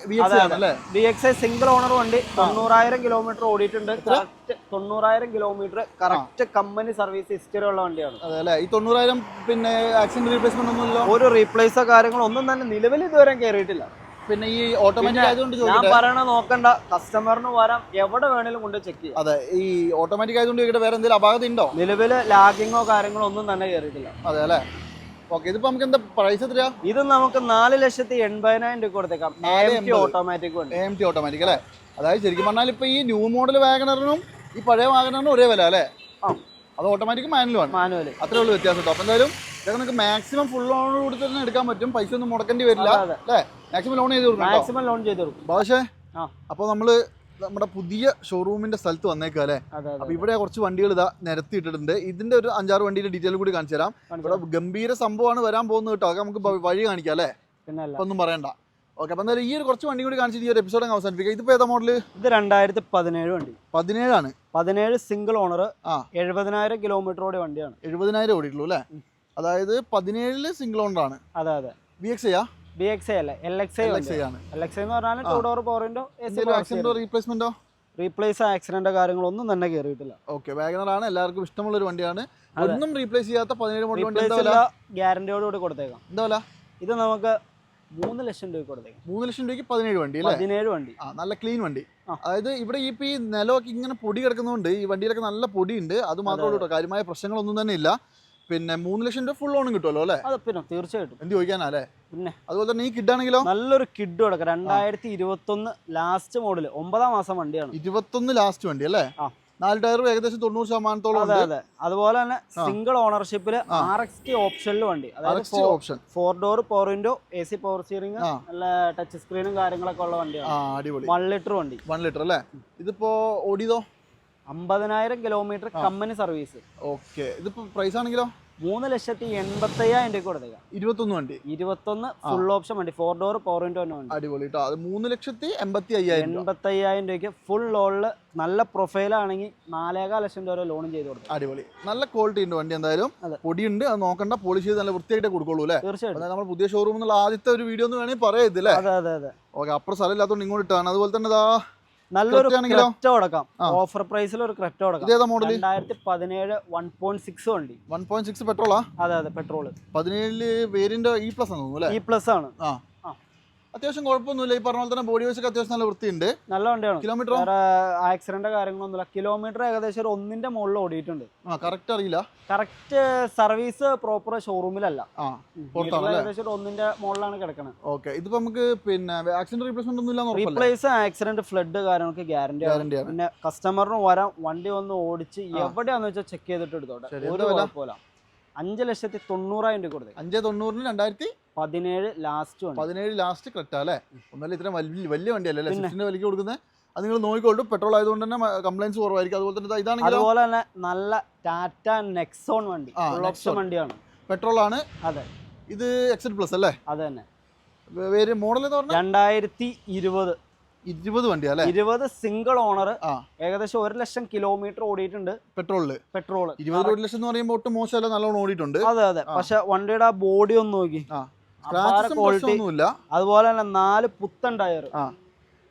D X I single owner വണ്ടി തൊണ്ണൂറായിരം കിലോമീറ്റർ ഓടിയിട്ടുണ്ട്. തൊണ്ണൂറായിരം kilometre correct company service history ഉള്ള വണ്ടിയാണ്. അതെ അല്ലേ? ഈ തൊണ്ണൂറായിരം പിന്നെ ആക്സിഡന്റ് റീപ്ലേസ്മെന്റ് ഒന്നുമില്ല ഒരു റീപ്ലേസോ കാര്യങ്ങളോ ഒന്നും തന്നെ നിലവിൽ ഇതുവരെ കയറിയിട്ടില്ല പിന്നെ ഈ ഓട്ടോമാറ്റിക് ആയതുകൊണ്ട് ഞാൻ പറയണ നോക്കണ്ട. കസ്റ്റമറിന് വരാം. എവിടെ വേണേലും കൊണ്ട് ചെക്ക് ചെയ്യാം. അതെ ഈ ഓട്ടോമാറ്റിക് ആയതുകൊണ്ട് ചോദിക്കട്ടെ വേറെ എന്തെങ്കിലും അപാകത ഉണ്ടോ? നിലവിൽ ലാഗിങ്ങോ കാര്യങ്ങളോ ഒന്നും തന്നെ കയറിയിട്ടില്ല അതെ അല്ലേ? ഓക്കെ ഇതിപ്പോ നമുക്ക് എന്താ പ്രൈസ് എത്രയാ? ഇത് നമുക്ക് നാല് ലക്ഷത്തി എൺപതിനായിരം രൂപ കൊടുത്തേക്കാം. ഓട്ടോമാറ്റിക് എം ടി ഓട്ടോമാറ്റിക് അല്ലേ? അതായത് ശരിക്കും പറഞ്ഞാൽ ഇപ്പൊ ഈ ന്യൂ മോഡൽ വാഗണറിനും ഈ പഴയ വാഗണറിനും ഒരേ വില അല്ലേ? ആ. അത് ഓട്ടോമാറ്റിക് മാനുവൽ മാനുവൽ അത്രേ ഉള്ളൂ വ്യത്യാസം കേട്ടോ അപ്പൊ എന്തായാലും ഇതൊക്കെ നിങ്ങൾക്ക് മാക്സിമം ഫുൾ ലോൺ കൂടി തന്നെ എടുക്കാൻ പറ്റും. പൈസ ഒന്നും മുടക്കേണ്ടി വരില്ല. അല്ലേ? മാക്സിമം ലോൺ ചെയ്ത് കൊടുക്കും മാക്സിമം ലോൺ ചെയ്ത് കൊടുക്കും. പക്ഷേ. അപ്പോൾ നമ്മൾ നമ്മുടെ പുതിയ ഷോറൂമിന്റെ സ്ഥലത്ത് വന്നേക്കുക അല്ലേ? അപ്പൊ ഇവിടെ കുറച്ച് വണ്ടികൾ ഇതാ നിരത്തിയിട്ടിട്ടുണ്ട് ഇതിന്റെ ഒരു അഞ്ചാറ് വണ്ടിയുടെ ഡീറ്റെയിൽ കൂടി കാണിച്ചു തരാം. ഇവിടെ ഗംഭീര സംഭവമാണ് വരാൻ പോകുന്നത് കേട്ടോ അതൊക്കെ നമുക്ക് വഴി കാണിക്കാം അല്ലേ? ഒന്നും പറയണ്ട. ഓക്കെ അപ്പൊ എന്തായാലും ഈ ഒരു കുറച്ച് വണ്ടി കൂടി കാണിച്ചിട്ട് ഈ ഒരു എപ്പിസോഡ് അവസാനിപ്പിക്കാം. ഇതിപ്പോ ഏതാ മോഡൽ ഇത് രണ്ടായിരത്തി പതിനേഴ് വണ്ടി. പതിനേഴാണ്. പതിനേഴ് സിംഗിൾ ഓണർ ആ. എഴുപതിനായിരം കിലോമീറ്റർ ഓടിയ വണ്ടിയാണ്. എഴുപതിനായിരം ഓടിയിട്ടുള്ളൂ അല്ലേ? അതായത് പതിനേഴിൽ സിംഗിൾ ഓണർ ആണ്. അതെ അതെ. ബി എക്സ് ആ? ബി എക്സ് ഐ അല്ല L X I L X ആണ്. എൽ എക്സ് ഐ എന്ന് പറഞ്ഞാൽ ടൂ ഡോർ എന്തെങ്കിലും ആക്സിഡന്റോ റീപ്ലേസ്മെന്റോ റീപ്ലേസ് ആക്സിഡന്റ് കാര്യങ്ങളൊന്നും തന്നെ കയറിയിട്ടില്ല ഓക്കെ വാഗനർ ആണ്. എല്ലാവർക്കും ഇഷ്ടമുള്ള ഒരു വണ്ടിയാണ്. ഒന്നും റീപ്ലേസ് ചെയ്യാത്ത പതിനേഴ് മോഡൽ വണ്ടി എന്താ റീപ്ലേസ് വില ഗ്യാരണ്ടിയോട് കൂടി കൊടുത്തേക്കാം. എന്താ ഇത് നമുക്ക് മൂന്ന് ലക്ഷം രൂപ കൊടുത്തേക്കാം. മൂന്ന് ലക്ഷം രൂപയ്ക്ക് പതിനേഴ് വണ്ടി അല്ലേ? പതിനേഴ് വണ്ടി. ആ നല്ല ക്ലീൻ വണ്ടി. അതായത് ഇവിടെ ഈ ഈ നിലമൊക്കെ ഇങ്ങനെ പൊടി കിടക്കുന്നതുകൊണ്ട് ഈ വണ്ടിയിലൊക്കെ നല്ല പൊടിയുണ്ട്. അത് മാത്രമേ കേട്ടോ കാര്യമായ പ്രശ്നങ്ങളൊന്നും തന്നെ ഇല്ല. പിന്നെ മൂന്ന് ലക്ഷം രൂപ ഫുൾ ലോണും കിട്ടുമല്ലോ അല്ലേ? അതെ പിന്നെ തീർച്ചയായിട്ടും. എന്ത് ചോദിക്കാനാ അല്ലേ? പിന്നെ. അതുപോലെ തന്നെ ഈ കിഡാണെങ്കിലോ നല്ലൊരു കിഡ് കൊടുക്കാം. രണ്ടായിരത്തി ഇരുപത്തി ഒന്ന് ലാസ്റ്റ് മോഡൽ ഒമ്പതാം മാസം വണ്ടിയാണ്. ഇരുപത്തൊന്ന് ലാസ്റ്റ് വണ്ടി അല്ലേ? ആ. നാല് ടയർ ഏകദേശം തൊണ്ണൂറ് ശതമാനത്തോളം അതെ ഉണ്ട്. അതെ. അതുപോലെ തന്നെ സിംഗിൾ ഓണർഷിപ്പിൽ ആർ എക്സ് ടി ഓപ്ഷനിൽ വണ്ടി. അതായത് option four door power window A C power steering നല്ല ടച്ച് സ്ക്രീനും കാര്യങ്ങളൊക്കെ ഉള്ള വണ്ടിയാണ്. അടിപൊളി. വൺ ലിറ്റർ വണ്ടി. വൺ ലിറ്റർ അല്ലേ? ഇതിപ്പോ ഓടിയതോ? അമ്പതിനായിരം കിലോമീറ്റർ കമ്പനി സർവീസ് ഓക്കെ ഇതിപ്പോ പ്രൈസ് ആണെങ്കിലോ? മൂന്ന് ലക്ഷത്തി എൺപത്തയ്യായിരം രൂപ കൊടുത്തേക്കാം. ഇരുപത്തൊന്ന് വണ്ടി. ഇരുപത്തൊന്ന് ഫുൾ ഓപ്ഷൻ വണ്ടി. ഫോർ ഡോർ പവർ തന്നെ വണ്ടി. അടിപൊളി അത് മൂന്ന് ലക്ഷത്തി എൺപത്തി അയ്യായിരം എൺപത്തയ്യായിരം രൂപയ്ക്ക് ഫുൾ ലോണിൽ നല്ല പ്രൊഫൈലാണെങ്കിൽ നാലേകാൽ ലക്ഷം രൂപ വരെ ലോണും ചെയ്ത് കൊടുക്കും. അടിപൊളി. നല്ല ക്വാളിറ്റി ഉണ്ട് വണ്ടി എന്തായാലും. പൊടിയുണ്ട്. അത് നോക്കണ്ട. പോളിഷ് ചെയ്ത് നല്ല വൃത്തിയായിട്ട് കൊടുക്കുള്ളൂ അല്ലേ? തീർച്ചയായിട്ടും. നമ്മൾ പുതിയ ഷോറൂം എന്നുള്ള ആദ്യത്തെ ഒരു വീഡിയോ എന്ന് വേണമെങ്കിൽ പറയാം ഇതില്ലേ അതെ അതെ അതെ. ഓക്കെ അപ്പുറം സ്ഥലം ഇല്ലാത്തതുകൊണ്ട് ഇങ്ങോട്ട് ഇട്ടാണ് അതുപോലെ തന്നെ ഇതാ നല്ലൊരു? ക്രെറ്റ കൊടുക്കാം. ഓഫർ പ്രൈസിൽ ഒരു ക്രെറ്റ കൊടുക്കാം. മോഡൽ രണ്ടായിരത്തി പതിനേഴ് വൺ പോയിന്റ് സിക്സ് വണ്ടി. വൺ പോയിന്റ് സിക്സ് പെട്രോളാ അതെ അതെ പെട്രോൾ പതിനേഴിൽ വേരിന്റെ ഇ പ്ലസ് ആണ് ഇ പ്ലസ് ആണ്. ആ. അത്യാവശ്യം കുഴപ്പമൊന്നുമില്ല. ഈ പറഞ്ഞ പോലെ തന്നെ ബോഡി വൈസ് അത്യാവശ്യം നല്ല വൃത്തിയുണ്ട്. നല്ല വണ്ടിയാണ്. കിലോമീറ്റർ ആക്സിഡന്റ് കാര്യങ്ങളൊന്നുമില്ല. കിലോമീറ്റർ ഏകദേശം ഒരു ഒന്നിന്റെ മുകളിൽ ഓടിയിട്ടുണ്ട്. ആ കറക്റ്റ് അറിയില്ല. കറക്റ്റ് സർവീസ് പ്രോപ്പർ ഷോറൂമിലല്ല? ഏകദേശം ഒരു ഒന്നിന്റെ മുകളിലാണ് കിടക്കുന്നത് ഓക്കെ ഇതിപ്പോ നമുക്ക് പിന്നെ ആക്സിഡന്റ് റീപ്ലേസ്മെന്റ് ഒന്നും ഇല്ല റീപ്ലേസ് ആക്സിഡന്റ് ഫ്ലഡ് കാര്യങ്ങൾക്ക് ഗ്യാരണ്ടി ഗ്യാരണ്ടി പിന്നെ കസ്റ്റമറിന് വരാം വണ്ടി ഒന്ന് ഓടിച്ച് എവിടെയാന്ന് വെച്ചാൽ ചെക്ക് ചെയ്തിട്ട് എടുത്തോട്ടെ. ഒരു? കുഴപ്പമില്ല. അഞ്ച് ലക്ഷത്തി തൊണ്ണൂറായിരം രൂപ കൊടുത്തത് അഞ്ച് തൊണ്ണൂറിന് രണ്ടായിരത്തി പതിനേഴ് ലാസ്റ്റ് പതിനേഴ് ലാസ്റ്റ് കറക്റ്റാ അല്ലേ? ഒന്നല്ല ഇത്ര വലിയ വലിയ വണ്ടിയല്ലേ അല്ലേ. സ്വിഫ്റ്റിന്റെ വിലക്ക് കൊടുക്കുന്നത് അത് നിങ്ങൾ നോക്കിക്കോളൂ. പെട്രോൾ ആയതുകൊണ്ട് തന്നെ കംപ്ലൈൻസ് കുറവായിരിക്കും. അതുപോലെ തന്നെ ഇതാണെങ്കിലും? അതുപോലെ തന്നെ നല്ല ടാറ്റ നെക്സോൺ വണ്ടി. ഓപ്ഷൻ വണ്ടിയാണ്. പെട്രോൾ ആണ്. അതെ. ഇത് എക്സെറ്റ് പ്ലസ് അല്ലേ? അത് തന്നെ. വേര് മോഡൽ എന്ന് പറഞ്ഞാൽ രണ്ടായിരത്തി ഇരുപത് ഇരുപത് വണ്ടി അല്ലേ? ഇരുപത് സിംഗിൾ ഓണർ ഏകദേശം ഒരു ലക്ഷം കിലോമീറ്റർ ഓടിയിട്ടുണ്ട്. പെട്രോളിൽ. പെട്രോൾ ഇരുപത് ലക്ഷം എന്ന് പറയുമ്പോൾ ഒട്ടും മോശമല്ല നല്ലോണം ഓടിയിട്ടുണ്ട്. അതെ അതെ. പക്ഷെ വണ്ടിയുടെ ആ ബോഡി ഒന്ന് നോക്കി. ക്വാളിറ്റി അതുപോലെ തന്നെ നാല് പുത്തൻ ടയർ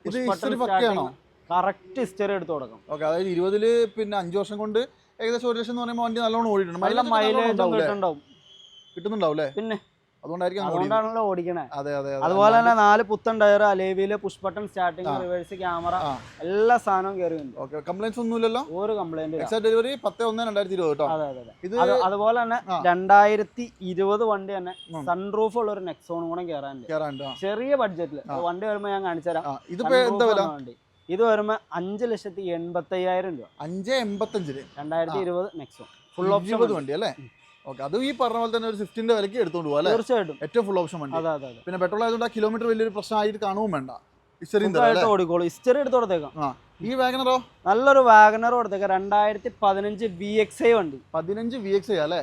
ഇത് ഹിസ്റ്ററി പക്കയാണോ കറക്റ്റ് ഹിസ്റ്ററി എടുത്ത് കൊടുക്കും ഓക്കെ അതായത് ഇരുപതിൽ പിന്നെ അഞ്ചു വർഷം കൊണ്ട് ഏകദേശം ഒരു ലക്ഷം എന്ന് പറയുമ്പോൾ വണ്ടി നല്ലോണം ഓടിയിട്ടുണ്ട്. നല്ല മൈലേജ്? കിട്ടുന്നുണ്ടാവും കിട്ടുന്നുണ്ടാവും. അല്ലേ പിന്നെ അതുകൊണ്ടായിരിക്കും അതുകൊണ്ടാണല്ലോ ഓടിക്കണേ. അതെ അതെ അതെ. അതുപോലെ തന്നെ നാല് പുത്തൻ tyre അലേവിയിൽ push button starting reverse camera എല്ലാ സാധനവും കയറിയുണ്ട് ഓക്കെ കംപ്ലൈൻസ് ഒന്നുമില്ലല്ലോ? ഒരു കംപ്ലൈന്റ് എക്സാക്ട് ഡെലിവറി പത്ത് ഒന്ന് രണ്ടായിരത്തി ഇരുപത് കേട്ടോ. അതെ ഇത് അതുപോലെ തന്നെ. രണ്ടായിരത്തി ഇരുപത് വണ്ടി തന്നെ. സൺറൂഫ് ഉള്ള ഒരു നെക്സോണും കൂടെ കയറാനുണ്ട് കേറാൻ ചെറിയ ബഡ്ജറ്റിൽ വണ്ടി വരുമ്പോ ഞാൻ കാണിച്ചുതരാം ഇതിപ്പോ എന്താ വില? വണ്ടി. ഇത് വരുമ്പോ അഞ്ച് ലക്ഷത്തി എൺപത്തി അയ്യായിരം രൂപ. അഞ്ച് എൺപത്തി എൺപത്തഞ്ചിൽ. രണ്ടായിരത്തി ഇരുപത് നെക്സോൺ ഫുൾ ഓപ്ഷൻ വണ്ടി. അല്ലേ? ഓക്കെ അത് ഈ പറഞ്ഞ പോലെ തന്നെ ഒരു സ്വിഫ്റ്റിന്റെ വിലക്ക് എടുത്തോണ്ട് പോകാം അല്ലേ? തീർച്ചയായിട്ടും. ഏറ്റവും ഫുൾ ഓപ്ഷൻ വണ്ടി. അതെ അതെ അതെ. പിന്നെ പെട്രോൾ ആയതുകൊണ്ട് ആ കിലോമീറ്റർ വലിയൊരു പ്രശ്നമായിട്ട് കാണുകയും വേണ്ട. ഇസ്റ്ററിയും ഓടിക്കോളൂ. ഹിസ്റ്ററി എടുത്ത് കൊടുത്തേക്കാം. ആ ഈ വാഗനറോ നല്ലൊരു വാഗനർ കൊടുത്തേക്കാം. രണ്ടായിരത്തി പതിനഞ്ച് വി എക്സ് ഐ വണ്ടി. പതിനഞ്ച് വി എക്സ് അല്ലേ?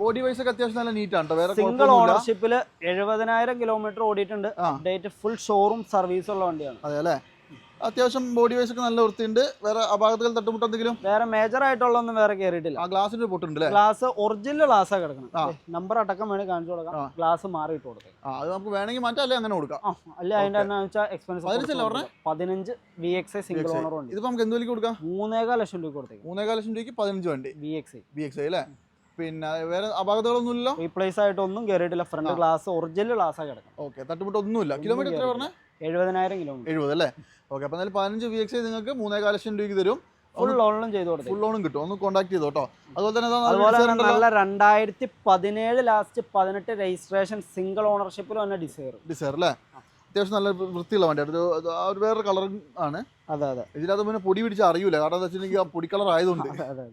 ബോഡി വൈസ് ഒക്കെ അത്യാവശ്യം നല്ല നീറ്റ് ആണ്. വേറെ സിംഗിൾ ഓണർഷിപ്പിൽ എഴുപതിനായിരം കിലോമീറ്റർ ഓടിയിട്ടുണ്ട്. ഡേറ്റ് ഫുൾ ഷോറൂം സർവീസ് ഉള്ള വണ്ടിയാണ്. അതെ അല്ലേ? അത്യാവശ്യം ബോഡി വൈസ് ഒക്കെ നല്ല വൃത്തിയുണ്ട്. വേറെ അപാകത്തിൽ തട്ടുമുട്ട എന്തെങ്കിലും? വേറെ മേജർ ആയിട്ടുള്ളൊന്നും വേറെ കയറിയിട്ടില്ല ആ ഗ്ലാസിന്റെ പൊട്ടുണ്ട് ഗ്ലാസ് ഒറിജിനൽ ഗ്ലാസ് കിടക്കണം. നമ്പർ അടക്കം വേണേ കാണിച്ചു കൊടുക്കാം. ഗ്ലാസ് മാറി ഇട്ട് കൊടുക്കാം. അത് നമുക്ക് വേണമെങ്കിൽ മാറ്റാം അല്ലെ അങ്ങനെ കൊടുക്കാം. അല്ലെ അതിന്റെ എന്നാ വെച്ചാൽ? എക്സ്പെൻസ് പതിനഞ്ച് V X I single owner ഉണ്ട്. ഇതിപ്പോ നമുക്ക് എന്ത് വിലക്ക് കൊടുക്കാം? മൂന്നേകാൽ ലക്ഷം രൂപ കൊടുത്തേക്ക്. മൂന്നേകാൽ ലക്ഷം രൂപയ്ക്ക് പതിനഞ്ച് വണ്ടി. V X I V X അല്ലേ? പിന്നെ വേറെ അപകടങ്ങളൊന്നുമില്ല റീപ്ലേസ് ആയിട്ട് ഒന്നും കയറിയിട്ടില്ല ഫ്രണ്ട് ഗ്ലാസ് ഒറിജിനൽ ഗ്ലാസ് ആയി കിടക്കും ഓക്കെ തട്ടുമുട്ട് ഒന്നുമില്ല കിലോമീറ്റർ എത്ര പറഞ്ഞേ? എഴുപതിനായിരം കിലോമീറ്റർ എഴുപത് അല്ലേ? ഓക്കെ അപ്പോൾ എന്തായാലും പതിനഞ്ച് വി എക്സ് നിങ്ങൾക്ക് മൂന്നേകാൽ ലക്ഷം രൂപയ്ക്ക് തരും. ഫുൾ ലോണിലും ചെയ്തു കൊടുക്കും ഫുൾ ലോണും കിട്ടും. ഒന്ന് കോൺടാക്ട് ചെയ്തോ കേട്ടോ അതുപോലെ തന്നെ അതുപോലെ തന്നെ നല്ല രണ്ടായിരത്തി പതിനേഴ് ലാസ്റ്റ് പതിനെട്ട് രജിസ്ട്രേഷൻ സിംഗിൾ ഓണർഷിപ്പിൽ വന്ന ഡിസൈർ ഡിസയർ അല്ലേ? അത്യാവശ്യം നല്ല വൃത്തിയുള്ള വണ്ടിയാണ് ഒരു വേറെ കളർ ആണ്. അതെ അതെ. ഇതിനകത്ത് പിന്നെ പൊടി പിടിച്ച് അറിയൂല. കാരണം എന്താ വെച്ചിട്ടുണ്ടെങ്കിൽ ആ പൊടി കളർ ആയതുകൊണ്ട്. അതെ അതെ.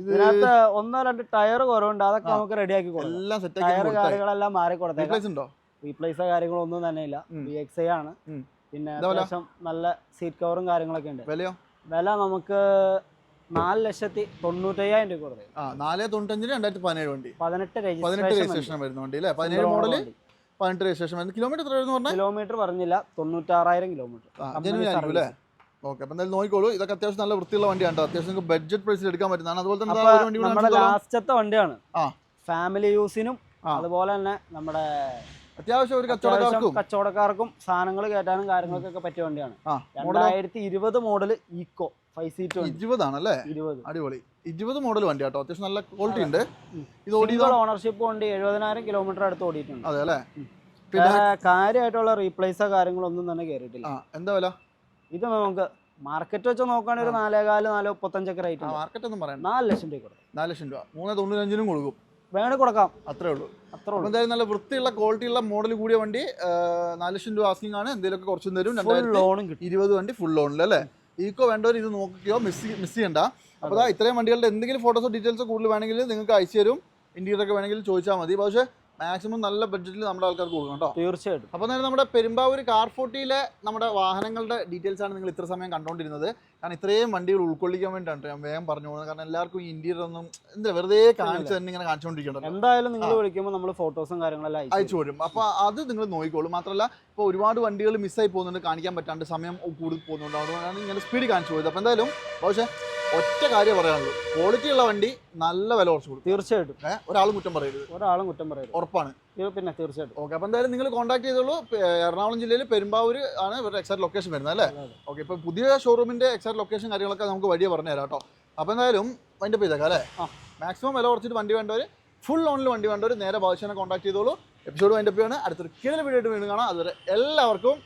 ഇതിനകത്ത് ഒന്നോ രണ്ട് ടയർ കുറവുണ്ട്. അതൊക്കെ നമുക്ക് റെഡിയാക്കി കൊടുക്കാം. ടയർ കാര്യങ്ങളെല്ലാം മാറി കൊടുത്തേക്കാം. റീപ്ലേസ് കാര്യങ്ങളൊന്നും തന്നെ ഇല്ല. ബി എക്സ് ഐ ആണ്. പിന്നെ അത്യാവശ്യം നല്ല സീറ്റ് കവറും കാര്യങ്ങളൊക്കെ ഉണ്ട്. വിലയോ? വില നമുക്ക് നാല് ലക്ഷത്തി തൊണ്ണൂറ്റയ്യായിരം രൂപ നാല് തൊണ്ണൂറ്റഞ്ചിന് രണ്ടായിരത്തി പതിനേഴ് വണ്ടി. പതിനെട്ട് പതിനെട്ട് രജിസ്ട്രേഷൻ രജിസ്ട്രേഷൻ വരുന്ന വണ്ടി അല്ലേ? പതിനേഴ് മോഡൽ പതിനെട്ട് രജിസ്ട്രേഷൻ വരുന്നത്. കിലോമീറ്റർ കിലോമീറ്റർ പറഞ്ഞില്ല തൊണ്ണൂറ്റാറായിരം കിലോമീറ്റർ ഓക്കെ അപ്പം എന്തായാലും നോക്കിക്കോളൂ. ഇതൊക്കെ അത്യാവശ്യം നല്ല വൃത്തിയുള്ള വണ്ടിയാണ് അത്യാവശ്യം നിങ്ങൾക്ക് ബഡ്ജറ്റ് പ്രൈസിൽ എടുക്കാൻ പറ്റുന്നതാണ്. അതുപോലെ തന്നെ നമ്മുടെ ലാസ്റ്റത്തെ വണ്ടിയാണ്. ആ. ഫാമിലി യൂസിനും അതുപോലെ തന്നെ നമ്മുടെ അത്യാവശ്യം ഒരു കച്ചവടക്കാർക്കും. കച്ചവടക്കാർക്കും സാധനങ്ങൾ കയറ്റാനും കാര്യങ്ങൾക്കൊക്കെ പറ്റിയ വണ്ടിയാണ്. രണ്ടായിരത്തി ഇരുപത് മോഡൽ ഈക്കോ ഫൈവ് സീറ്റ് ഇരുപതാണല്ലേ? ഇരുപത്. അടിപൊളി. ഇരുപത് മോഡൽ വണ്ടി കേട്ടോ അത്യാവശ്യം നല്ല ക്വാളിറ്റി ഉണ്ട്. ഇത് ഓടിയതോ? ഓണർഷിപ്പ് വണ്ടി എഴുപതിനായിരം കിലോമീറ്റർ അടുത്ത് ഓടിയിട്ടുണ്ട്. അതെ അല്ലേ? പിന്നെ കാര്യമായിട്ടുള്ള റീപ്ലേസോ കാര്യങ്ങളൊന്നും തന്നെ കയറിയിട്ടില്ല എന്താ വില? ഇത് നമുക്ക് മാർക്കറ്റ് വെച്ച് നോക്കുകയാണെങ്കിൽ ഒരു നാലേകാൽ നാലോ മുപ്പത്തഞ്ചൊക്കെ റേറ്റ് മാർക്കറ്റ് ഒന്നും പറയാം നാല് ലക്ഷം രൂപ കൊടുക്കും. നാല് ലക്ഷം രൂപ. മൂന്ന് തൊണ്ണൂറ്റഞ്ചിനും കൊടുക്കും. വേണേ കൊടുക്കാം. അത്രേ ഉള്ളൂ. അത്രേ ഉള്ളൂ. എന്തായാലും നല്ല വൃത്തിയുള്ള ക്വാളിറ്റിയുള്ള മോഡൽ കൂടിയ വണ്ടി നാല് ലക്ഷം രൂപ ആസ്കിംഗ് ആണ്. എന്തെങ്കിലുമൊക്കെ കുറച്ചും തരും. ലോണും ഇരുപത് വണ്ടി ഫുൾ ലോണിൽ അല്ലേ? ഈക്കോ വേണ്ടവർ ഇത് നോക്കിയോ മിസ് മിസ് ചെയ്യണ്ട. അപ്പോൾ ഇത്രയും വണ്ടികളുടെ എന്തെങ്കിലും ഫോട്ടോസോ ഡീറ്റെയിൽസോ കൂടുതൽ വേണമെങ്കിൽ നിങ്ങൾക്ക് അയച്ചു തരും. ഇന്റീരിയർ ഒക്കെ വേണമെങ്കിൽ ചോദിച്ചാൽ മതി. പക്ഷേ മാക്സിമം നല്ല ബഡ്ജറ്റിൽ നമ്മുടെ ആൾക്കാർക്ക് കൊടുക്കണം കേട്ടോ. തീർച്ചയായിട്ടും. അപ്പോൾ നേരം നമ്മുടെ പെരുമ്പാവൂർ കാർ ഫോർട്ടിയിലെ നമ്മുടെ വാഹനങ്ങളുടെ ഡീറ്റെയിൽസ് ആണ് നിങ്ങൾ ഇത്ര സമയം കണ്ടുകൊണ്ടിരുന്നത് കാരണം ഇത്രയും വണ്ടികൾ ഉൾക്കൊള്ളിക്കാൻ വേണ്ടിയിട്ടാണ് ഞാൻ വേഗം പറഞ്ഞു പോകുന്നത്. കാരണം എല്ലാവർക്കും ഇന്ത്യയിൽ ഒന്നും എന്താ വെറുതെ കാണിച്ച് തന്നെ ഇങ്ങനെ കാണിച്ചുകൊണ്ടിരിക്കണം എന്തായാലും നിങ്ങൾ വിളിക്കുമ്പോൾ നമ്മൾ ഫോട്ടോസും കാര്യങ്ങളെല്ലാം അയച്ചു വരും അപ്പോൾ അത് നിങ്ങൾ നോക്കിക്കോളൂ. മാത്രമല്ല ഇപ്പോൾ ഒരുപാട് വണ്ടികൾ മിസ്സായി പോകുന്നുണ്ട്. കാണിക്കാൻ പറ്റാണ്ട് സമയം കൂടുതൽ പോകുന്നുണ്ട്. അതുകൊണ്ടാണ് ഇങ്ങനെ സ്പീഡ് കാണിച്ചു പോയത്. അപ്പോൾ എന്തായാലും പക്ഷേ ഒറ്റ കാര്യം പറയാനുള്ളൂ. ക്വാളിറ്റി ഉള്ള വണ്ടി നല്ല വില കുറച്ച് കൊടുക്കും. തീർച്ചയായിട്ടും. ഒരാളും കുറ്റം പറയരുത്. ഒരാളും കുറ്റം പറയരുത്. ഉറപ്പാണ്. പിന്നെ തീർച്ചയായിട്ടും. ഓക്കെ അപ്പോൾ എന്തായാലും നിങ്ങൾ കോൺടാക്ട് ചെയ്തോളൂ. എറണാകുളം ജില്ലയിൽ പെരുമ്പാവൂർ ആണ് ഇവരുടെ എക്സാക്ട് ലൊക്കേഷൻ വരുന്നത് അല്ലേ. ഓക്കെ ഇപ്പോൾ പുതിയ ഷോറൂമിന്റെ എക്സാക്ട് ലൊക്കേഷൻ കാര്യങ്ങളൊക്കെ നമുക്ക് വഴിയെ പറഞ്ഞു തരാം കേട്ടോ. അപ്പോൾ എന്തായാലും വൈൻഡപ്പ് ചെയ്തേക്കാം അല്ലേ? ആ. മാക്സിമം വില കുറച്ചിട്ട് വണ്ടി വേണ്ടവർ ഫുൾ ഓണിൽ വണ്ടി വേണ്ടവർ നേരെ ബാധിച്ചാൽ കോൺടാക്ട് ചെയ്തോളൂ. എപ്പിസോഡ് വൈൻഡപ്പ് ചെയ്യാണ് അടുത്തൊരു കിഴൽ വീഡിയോ ആയിട്ട് വീണ്ടും കാണാം. അതുവരെ എല്ലാവർക്കും